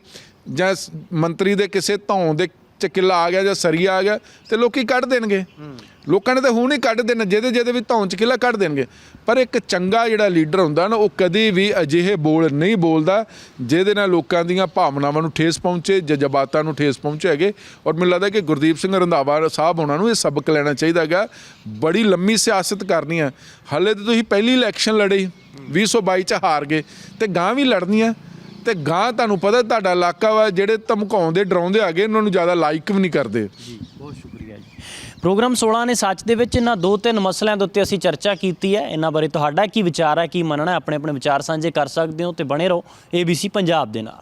ਜਾਂ ਮੰਤਰੀ ਦੇ ਕਿਸੇ ਧੌਣ ਦੇ ਚ ਆ ਗਿਆ ਜਾਂ ਸਰੀਆ ਆ ਗਿਆ ਤੇ ਲੋਕੀ ਕੱਢ ਦੇਣਗੇ। ਲੋਕਾਂ ਨੇ ਤਾਂ ਹੁਣ ਹੀ ਕੱਢ ਦੇਣਾ ਜਿਹਦੇ ਜਿਹਦੇ ਵੀ ਧੌਣ ਚ ਕਿੱਲਾ ਕੱਢ ਦੇਣਗੇ। ਪਰ ਇੱਕ ਚੰਗਾ ਜਿਹੜਾ ਲੀਡਰ ਹੁੰਦਾ ਨਾ ਉਹ ਕਦੀ ਵੀ ਅਜਿਹੇ ਬੋਲ ਨਹੀਂ ਬੋਲਦਾ ਜਿਹਦੇ ਨਾਲ ਲੋਕਾਂ ਦੀਆਂ ਭਾਵਨਾਵਾਂ ਨੂੰ ਠੇਸ ਪਹੁੰਚੇ ਜਜ਼ਬਾਤਾਂ ਨੂੰ ਠੇਸ ਪਹੁੰਚੇ ਹੈਗੇ। ਔਰ ਮੈਨੂੰ ਲੱਗਦਾ ਕਿ ਗੁਰਦੀਪ ਸਿੰਘ ਰੰਧਾਵਾ ਸਾਹਿਬ ਉਹਨਾਂ ਨੂੰ ਇਹ ਸਬਕ ਲੈਣਾ ਚਾਹੀਦਾ ਹੈਗਾ। ਬੜੀ ਲੰਮੀ ਸਿਆਸਤ ਕਰਨੀ ਹੈ ਹਾਲੇ ਤਾਂ ਤੁਸੀਂ ਪਹਿਲੀ ਇਲੈਕਸ਼ਨ ਲੜੇ ਸੀ, 2022 ਚ ਹਾਰ ਗਏ ਤੇ ਗਾਂ ਵੀ ਲੜਨੀ ਆ ਤੇ ਗਾਂ ਤੁਹਾਨੂੰ ਪਤਾ ਤੁਹਾਡਾ ਇਲਾਕਾ ਵਾ, ਜਿਹੜੇ ਧਮਕਾਉਂਦੇ, ਡਰਾਉਂਦੇ ਆਗੇ ਉਹਨਾਂ ਨੂੰ ਜ਼ਿਆਦਾ ਲਾਈਕ ਵੀ ਨਹੀਂ ਕਰਦੇ। ਜੀ, ਬਹੁਤ ਸ਼ੁਕਰੀਆ ਜੀ। ਪ੍ਰੋਗਰਾਮ 16 ਨੇ ਸੱਚ ਦੇ ਵਿੱਚ ਇਹਨਾਂ ਦੋ ਤਿੰਨ ਮਸਲਿਆਂ ਦੇ ਉੱਤੇ ਅਸੀਂ ਚਰਚਾ ਕੀਤੀ ਹੈ। ਇਹਨਾਂ ਬਾਰੇ ਤੁਹਾਡਾ ਕੀ ਵਿਚਾਰ ਹੈ, ਕੀ ਮੰਨਣਾ ਹੈ ਆਪਣੇ ਆਪਣੇ ਵਿਚਾਰ ਸਾਂਝੇ ਕਰ ਸਕਦੇ ਹੋ ਤੇ ਬਣੇ ਰਹੋ ABC ਪੰਜਾਬ ਦੇ ਨਾਲ।